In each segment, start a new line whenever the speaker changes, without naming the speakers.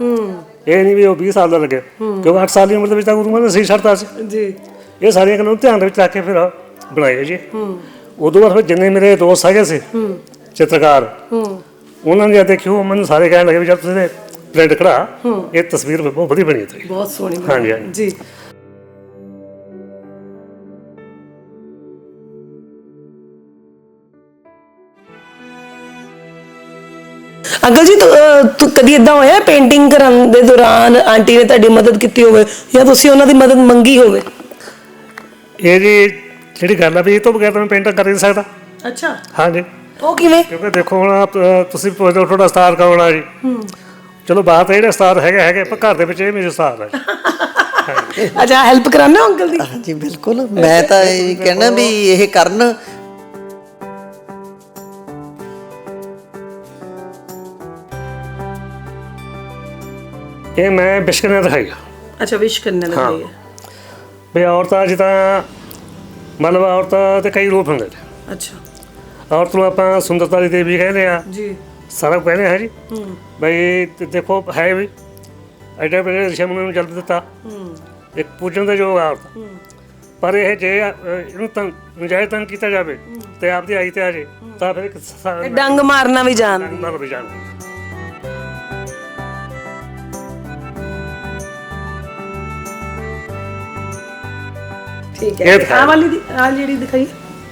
ਹੂੰ।
ਇਹ ਨਹੀਂ ਵੀ ਉਹ 20 ਸਾਲ ਦਾ ਲੱਗਿਆ ਕਿਉਂਕਿ 8 ਸਾਲ ਦੀ ਉਮਰ ਦੇ ਵਿੱਚ ਤਾਂ ਗੁਰੂ ਮਹਾਰਾਜ ਨੇ ਸੀ ਛੱਡਤਾ ਸੀ।
ਜੀ।
ਇਹ ਸਾਰੀਆਂ ਗੱਲਾਂ ਨੂੰ ਧਿਆਨ ਦੇ ਵਿੱਚ ਰੱਖ ਕੇ ਫਿਰ ਬਣਾਏ ਜੀ। ਉਦੋਂ ਬਾਅਦ ਫਿਰ ਜਿੰਨੇ ਮੇਰੇ ਦੋਸਤ ਹੈਗੇ ਸੀ ਚਿੱਤਰਕਾਰ
ਹੂੰ।
ਉਹਨਾਂ ਨੇ ਜਦ ਦੇਖੀ ਉਹ ਮੈਨੂੰ ਸਾਰੇ ਕਹਿਣ ਲੱਗੇ ਵੀ ਜਦ ਤੁਸੀਂ ਪ੍ਰਿੰਟ ਕਢਾ। ਇਹ ਤਸਵੀਰ ਬਹੁਤ ਵਧੀਆ ਬਣੀ ਤੇ
ਬਹੁਤ ਸੋਹਣੀ
ਹਾਂਜੀ।
ਜੀ। ਤੁ ਕਦੀ ਇਦਾਂ ਹੋਇਆ ਪੇਂਟਿੰਗ ਕਰਨ ਦੇ ਦੌਰਾਨ ਆਂਟੀ ਨੇ ਤੁਹਾਡੀ ਮਦਦ ਕੀਤੀ ਹੋਵੇ ਜਾਂ ਤੁਸੀਂ ਉਹਨਾਂ ਦੀ ਮਦਦ ਮੰਗੀ ਹੋਵੇ?
ਇਹ ਜੀ ਜਿਹੜੀ ਗੱਲ ਆ ਵੀ ਇਹ ਤੋਂ ਬਗੈਰ ਤਾਂ ਮੈਂ ਪੇਂਟਿੰਗ ਕਰ ਨਹੀਂ ਸਕਦਾ।
ਅੱਛਾ।
ਹਾਂਜੀ।
ਉਹ ਕਿਵੇਂ?
ਕਿਉਂਕਿ ਦੇਖੋ ਹੁਣ ਆਪ, ਅਹ, ਤੁਸੀਂ ਪੁੱਛਦੇ ਹੋ ਤੁਹਾਡਾ ਸਟਾਰ ਕੌਣ ਆ ਜੀ? ਚਲੋ ਬਾਤ ਹੈ ਜਿਹੜਾ ਸਟਾਰ ਹੈਗਾ ਹੈਗਾ ਪਰ ਘਰ ਦੇ ਵਿੱਚ ਇਹ ਮੇਰੇ ਸਟਾਰ ਹੈ
ਅੱਛਾ ਹੈਲਪ ਕਰਾਣਾ ਅੰਕਲ ਦੀ?
ਹਾਂਜੀ ਬਿਲਕੁਲ। ਮੈਂ ਤਾਂ ਇਹ ਕਹਿਣਾ ਵੀ ਇਹ ਕਰਨ
ਇਹ ਮੈਂ ਬਿਸ਼ਕਨ ਨੇ ਦਿਖਾਈ ਆ।
ਅੱਛਾ ਵਿਸ਼ ਕਰਨੇ ਲੱਗੇ ਹੈ।
ਵੀ ਔਰਤਾਂ ਜਿੱਦਾਂ ਮਤਲਬ ਔਰਤਾਂ ਦੇ ਕਈ ਰੂਪ ਹੁੰਦੇ ਨੇ।
ਅੱਛਾ।
ਔਰਤ ਨੂੰ ਆਪਾਂ ਸੁੰਦਰਤਾ ਦੀ ਦੇਵੀ ਕਹਿੰਦੇ ਆ।
ਜੀ।
ਸਾਰਾ ਕੁਝ ਕਹਿੰਦੇ ਆ ਜੀ
ਹੂੰ।
ਬਈ ਤੇ ਦੇਖੋ ਹੈ ਵੀ। ਐਡਾ ਬੜੇ ਰਿਸ਼ੀ ਮੁਨੀ ਨੂੰ ਜਲਦ ਦਿੱਤਾ।
ਹੂੰ।
ਇੱਕ ਪੂਜਣ ਦਾ ਯੋਗ ਆ ਔਰਤ।
ਹੂੰ।
ਪਰ ਇਹ ਜੇ ਅ, ਇਹਨੂੰ ਤਾਂ ਨਜਾਇਜ਼ ਤੰਗ ਕੀਤਾ ਜਾਵੇ ਤੇ ਆਪਦੀ ਆਈ ਤੇ ਆ ਜੇ ਤਾਂ ਫਿਰ ਇੱਕ
ਇਹ ਡੰਗ ਮਾਰਨਾ ਵੀ ਜਾਣ
ਨਾਲ ਵੀ ਜਾਣ
ਠੀਕ
ਇਹ
ਹੈ
ਦਿਖਾਇਆ।
ਆ ਵਾਲੀ ਦੀ ਆ ਜਿਹੜੀ ਦਿਖਾਈ।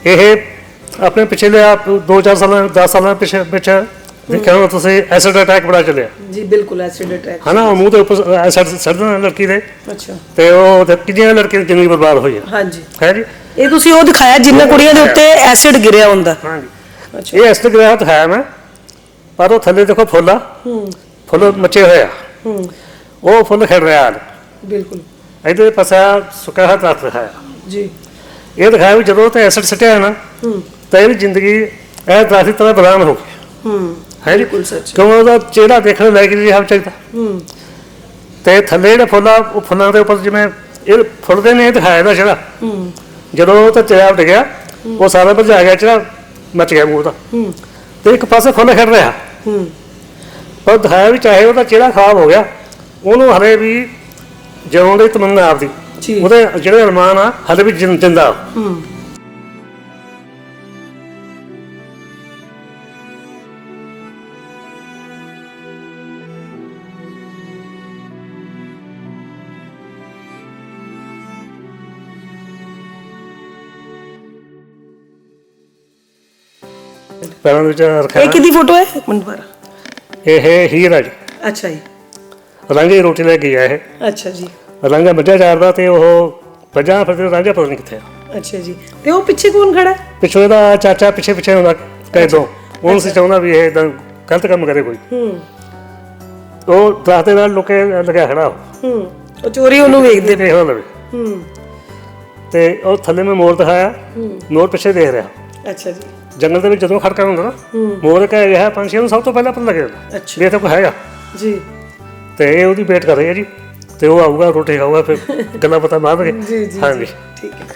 ਇਹ ਆਪਣੇ ਪਿਛਲੇ ਆਪ 2-4 ਸਾਲਾਂ 10 ਸਾਲਾਂ ਪਿਛੇ ਪਿਛੇ ਦੇਖਿਆ ਹੋਣਾ ਤੁਸੀਂ ਐਸਿਡ ਅਟੈਕ ਬੜਾ ਚੱਲਿਆ।
ਜੀ ਬਿਲਕੁਲ ਐਸਿਡ ਅਟੈਕ
ਹਨਾ ਉਹ ਮੂੰਹ ਦੇ ਉੱਪਰ ਐਸਿਡ ਸੜਨਾ ਲੜਕੀ ਦੇ।
ਅੱਛਾ।
ਤੇ ਉਹ ਤੇ ਕਿੰਨੀਆਂ ਲੜਕੀਆਂ ਦੀ ਜ਼ਿੰਦਗੀ ਬਰਬਾਦ ਹੋਈ ਹੈ
ਹਾਂਜੀ।
ਹੈ ਜੀ?
ਇਹ ਤੁਸੀਂ ਉਹ ਦਿਖਾਇਆ ਜਿੰਨਾ ਕੁੜੀਆਂ ਦੇ ਉੱਤੇ ਐਸਿਡ ਗਿਰਿਆ ਹੁੰਦਾ।
ਹਾਂਜੀ।
ਅੱਛਾ।
ਇਹ ਐਸਿਡ ਗ੍ਰਹਿਤ ਹੈ ਮੈਂ ਪਰ ਉਹ ਥੱਲੇ ਦੇਖੋ ਫੁੱਲ ਆ।
ਹੂੰ।
ਫੁੱਲ ਮੱਚੇ ਹੋਏ ਆ।
ਹੂੰ।
ਉਹ ਫੁੱਲ ਖਿੜ ਰਿਹਾ। ਹਨ
ਬਿਲਕੁਲ।
ਇਹਦੇ ਪਾਸੇ ਸੁੱਕਾ ਹੱਥ ਰੱਖ ਦਿਖਾਇਆ
ਜੀ।
ਇਹ ਦਿਖਾਇਆ ਵੀ ਜਦੋਂ ਤੇ ਐਸਿਡ ਸਟਿਆ ਨਾ ਤਾਂ ਇਹਦੀ ਜ਼ਿੰਦਗੀ ਇਹ ਦਰਾਸੀ ਤਰ੍ਹਾਂ ਬਦਾਨ ਹੋ ਗਈ।
ਹੂੰ।
ਹੈ ਜੀ।
ਬਿਲਕੁਲ ਸੱਚ।
ਕਿਉਂ ਉਹਦਾ ਚਿਹਰਾ ਦੇਖਣ ਨੂੰ ਲੱਗ ਰਿਹਾ ਚਾਹੀਦਾ
ਹੂੰ।
ਤੇ ਥੱਲੇ ਜਿਹੜਾ ਫੁੱਲ ਉਹ ਫੁੱਲਾਂ ਦੇ ਉੱਪਰ ਜਿਵੇਂ ਇਹ ਫੁੱਲਦੇ ਨੇ ਇਹ ਦਿਖਾਇਆ ਦਾ ਜਿਹੜਾ
ਹੂੰ।
ਜਦੋਂ ਉਹ ਤਾਂ ਚਿਹਰਾ ਉੱਡ ਗਿਆ ਉਹ ਸਾਰਾ ਭਜਾ ਗਿਆ ਚਿਹਰਾ ਮੱਚ ਗਿਆ ਮੂੰਹ ਦਾ
ਹੂੰ।
ਤੇ ਇੱਕ ਪਾਸੇ ਫੁੱਲ ਖਿੜ ਰਿਹਾ।
ਹੂੰ।
ਪਰ ਦਿਖਾਇਆ ਵੀ ਚਾਹੇ ਉਹਦਾ ਚਿਹਰਾ ਖਰਾਬ ਹੋ ਗਿਆ ਉਹਨੂੰ ਹਲੇ ਵੀ ਜਿਉਣ ਦੀ ਤਮੰਨਾ ਆਪਦੀ
ਜੀ।
ਉਹਦੇ ਜਿਹੜੇ ਅਰਮਾਨ ਆ ਹਲੇ ਵੀ ਜਿੰ- ਜਿੰਦਾ।
ਹੂੰ।
ਪੈਰਾਂ ਦੇ ਵਿੱਚ
ਇਹ
ਰੱਖਿਆ
ਕਿਹਦੀ ਫੋਟੋ ਹੈ? ਬਾਰਾ
ਇਹ ਹੀਰ ਆ ਜੀ।
ਅੱਛਾ ਜੀ।
ਦੀ ਰੋਟੀ ਲੈ ਕੇ ਗਿਆ ਇਹ।
ਅੱਛਾ ਜੀ।
ਰਾਂਝਾ ਮੱਝਾਂ ਚਾਰਦਾ ਤੇ ਉਹ ਮੱਝਾਂ ਫਿਰ ਰਾਂਝਾ ਪਤਾ ਨਹੀਂ ਕਿੱਥੇ ਆ।
ਅੱਛਾ ਜੀ। ਤੇ ਉਹ ਪਿੱਛੇ ਕੌਣ ਖੜਾ ਹੈ?
ਪਿੱਛੋਂ ਇਹਦਾ ਚਾਚਾ ਪਿੱਛੇ ਪਿੱਛੇ ਹੁੰਦਾ ਕਹਿ ਦੋ। ਉਹਨੂੰ ਸੀ ਚਾਹੁੰਦਾ ਵੀ ਇਹ ਇਦਾਂ ਗਲਤ ਕੰਮ ਕਰੇ ਕੋਈ।
ਹੂੰ।
ਉਹ ਦਰਖਤ ਦੇ ਨਾਲ ਲੁਕੇ ਲੱਗਿਆ ਖੜਾ ਉਹ।
ਹੂੰ। ਉਹ ਚੋਰੀ ਉਹਨੂੰ ਵੇਖਦੇ
ਦੇਖ ਨਾ ਲਵੇ
ਹੂੰ।
ਤੇ ਉਹ ਥੱਲੇ ਮੈਂ ਮੋਰ ਦਿਖਾਇਆ। ਮੋਰ ਪਿੱਛੇ ਦੇਖ ਰਿਹਾ।
ਅੱਛਾ ਜੀ।
ਜੰਗਲ ਦੇ ਵਿੱਚ ਜਦੋਂ ਖੜਕਾ ਹੁੰਦਾ ਨਾ ਮੋਰ ਕਹਿ ਰਿਹਾ ਪੰਛੀ ਨੂੰ ਸਭ ਤੋਂ ਪਹਿਲਾਂ ਪਤਾ ਲੱਗਿਆ
ਅੱਛਾ।
ਵੀ ਇਹ ਤਾਂ ਕੋਈ ਹੈਗਾ।
ਜੀ।
ਤੇ ਇਹ ਉਹਦੀ ਵੇਟ ਕਰ ਰਹੀ ਹੈ ਜੀ। ਤੇ ਉਹ ਆਊਗਾ ਰੋਟੀ ਖਾਊਗਾ ਫਿਰ ਗੱਲਾਂ ਪਤਾ ਮਾਰਾਂਗੇ
ਜੀ ਜੀ
ਹਾਂਜੀ।
ਠੀਕ ਹੈ।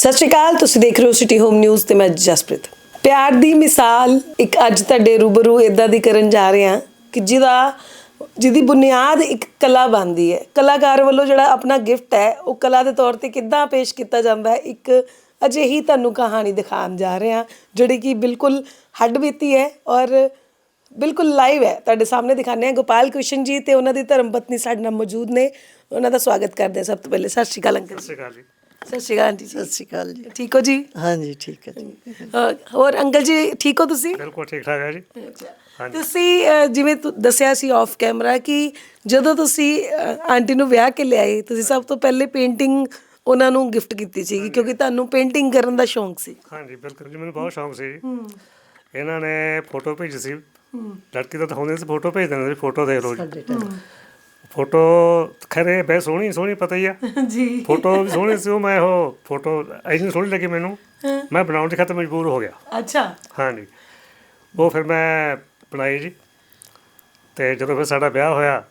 ਸਤਿ ਸ਼੍ਰੀ ਅਕਾਲ, ਤੁਸੀਂ ਦੇਖ ਰਹੇ ਹੋ ਸਿਟੀ ਹੋਮ ਨਿਊਜ਼ ਤੇ ਮੈਂ ਜਸਪ੍ਰੀਤ। ਪਿਆਰ ਦੀ ਮਿਸਾਲ, ਇੱਕ ਅੱਜ ਤੁਹਾਡੇ ਰੂਬਰੂ ਇਦਾਂ ਦੀ ਕਰਨ ਜਾ ਰਹੇ ਹਾਂ ਕਿ ਜਿਹਦਾ, ਜਿਹਦੀ ਬੁਨਿਆਦ ਇੱਕ ਕਲਾ ਬਣਦੀ ਹੈ। ਕਲਾਕਾਰ ਵੱਲੋਂ ਜਿਹੜਾ ਆਪਣਾ ਗਿਫਟ ਹੈ, ਉਹ ਕਲਾ ਦੇ ਤੌਰ ਤੇ ਕਿੱਦਾਂ ਪੇਸ਼ ਕੀਤਾ ਜਾਂਦਾ ਹੈ, ਇੱਕ ਅਜਿਹੀ ਤੁਹਾਨੂੰ ਕਹਾਣੀ ਦਿਖਾਉਣ ਜਾ ਰਹੇ ਹਾਂ, ਜਿਹੜੀ ਕਿ ਬਿਲਕੁਲ ਹੱਡ ਬੀਤੀ ਹੈ ਔਰ ਬਿਲਕੁਲ ਲਾਈਵ ਹੈ। ਤੁਹਾਡੇ ਸਾਹਮਣੇ ਦਿਖਾਣੇ ਆ ਗੋਪਾਲ ਕ੍ਰਿਸ਼ਨ ਜੀ ਤੇ ਉਹਨਾਂ ਦੀ ਧਰਮ ਪਤਨੀ ਸਾਡੇ ਨਾਲ ਮੌਜੂਦ ਨੇ। ਉਹਨਾਂ ਦਾ ਸਵਾਗਤ ਕਰਦੇ ਹਾਂ ਸਭ ਤੋਂ ਪਹਿਲੇ। ਸਤਿ ਸ਼੍ਰੀ ਅਕਾਲ ਅੰਕਲ
ਸਤਿ ਸ਼੍ਰੀ ਅਕਾਲ ਜੀ।
ਸਤਿ ਸ਼੍ਰੀ ਅਕਾਲ ਆਂਟੀ ਜੀ।
ਸਤਿ ਸ਼੍ਰੀ ਅਕਾਲ ਜੀ।
ਠੀਕ ਹੋ ਜੀ?
ਹਾਂਜੀ ਠੀਕ ਹੈ ਜੀ।
ਅਹ ਹੋਰ ਅੰਕਲ ਜੀ ਠੀਕ ਹੋ ਤੁਸੀਂ?
ਬਿਲਕੁਲ ਠੀਕ ਠਾਕ ਹੈ ਜੀ।
ਤੁਸੀਂ ਅਹ, ਜਿਵੇਂ ਤੁ- ਦੱਸਿਆ ਸੀ ਆਫ ਕੈਮਰਾ ਕਿ ਜਦੋਂ ਤੁਸੀਂ ਅਹ, ਆਂਟੀ ਨੂੰ ਵਿਆਹ ਕੇ ਲਿਆਏ ਤੁਸੀਂ ਸਭ ਤੋਂ ਪਹਿਲੇ ਪੇਂਟਿੰਗ ਉਹਨਾਂ ਨੂੰ ਗਿਫਟ ਕੀਤੀ ਸੀ ਕਿਉਂਕਿ ਤੁਹਾਨੂੰ ਪੇਂਟਿੰਗ ਕਰਨ ਦਾ ਸ਼ੌਂਕ ਸੀ।
ਹਾਂਜੀ ਬਿਲਕੁਲ ਜੀ ਮੈਨੂੰ ਬਹੁਤ ਸ਼ੌਂਕ ਸੀ। ਇਹਨਾਂ ਨੇ ਫੋਟੋ ਭੇਜੀ ਸੀ। ਲੜਕੀ ਤਾਂ ਦਿਖਾਉਂਦੇ ਸੀ ਫੋਟੋ ਭੇਜ ਦਿੰਦੇ ਸੀ ਫੋਟੋ ਦੇਖ ਲਓ ਜੀ। ਫੋਟੋ ਖਰੇ ਬੈ ਸੋਹਣੀ ਸੋਹਣੀ ਪਤਾ ਹੀ ਆ।
ਜੀ।
ਫੋਟੋ ਵੀ ਸੋਹਣੀ ਸੀ ਉਹ ਮੈਂ ਉਹ ਫੋਟੋ ਇੰਨੀ ਸੋਹਣੀ ਲੱਗੀ ਮੈਨੂੰ। ਮੈਂ ਬਣਾਉਣ ਦੇ ਖਾਤਰ ਮਜਬੂਰ ਹੋ ਗਿਆ।
ਅੱਛਾ।
ਹਾਂਜੀ। ਉਹ ਫਿਰ ਮੈਂ ਬਣਾਈ ਜੀ। ਤੇ ਜਦੋਂ ਫਿਰ ਸਾਡਾ ਵਿਆਹ ਹੋਇਆ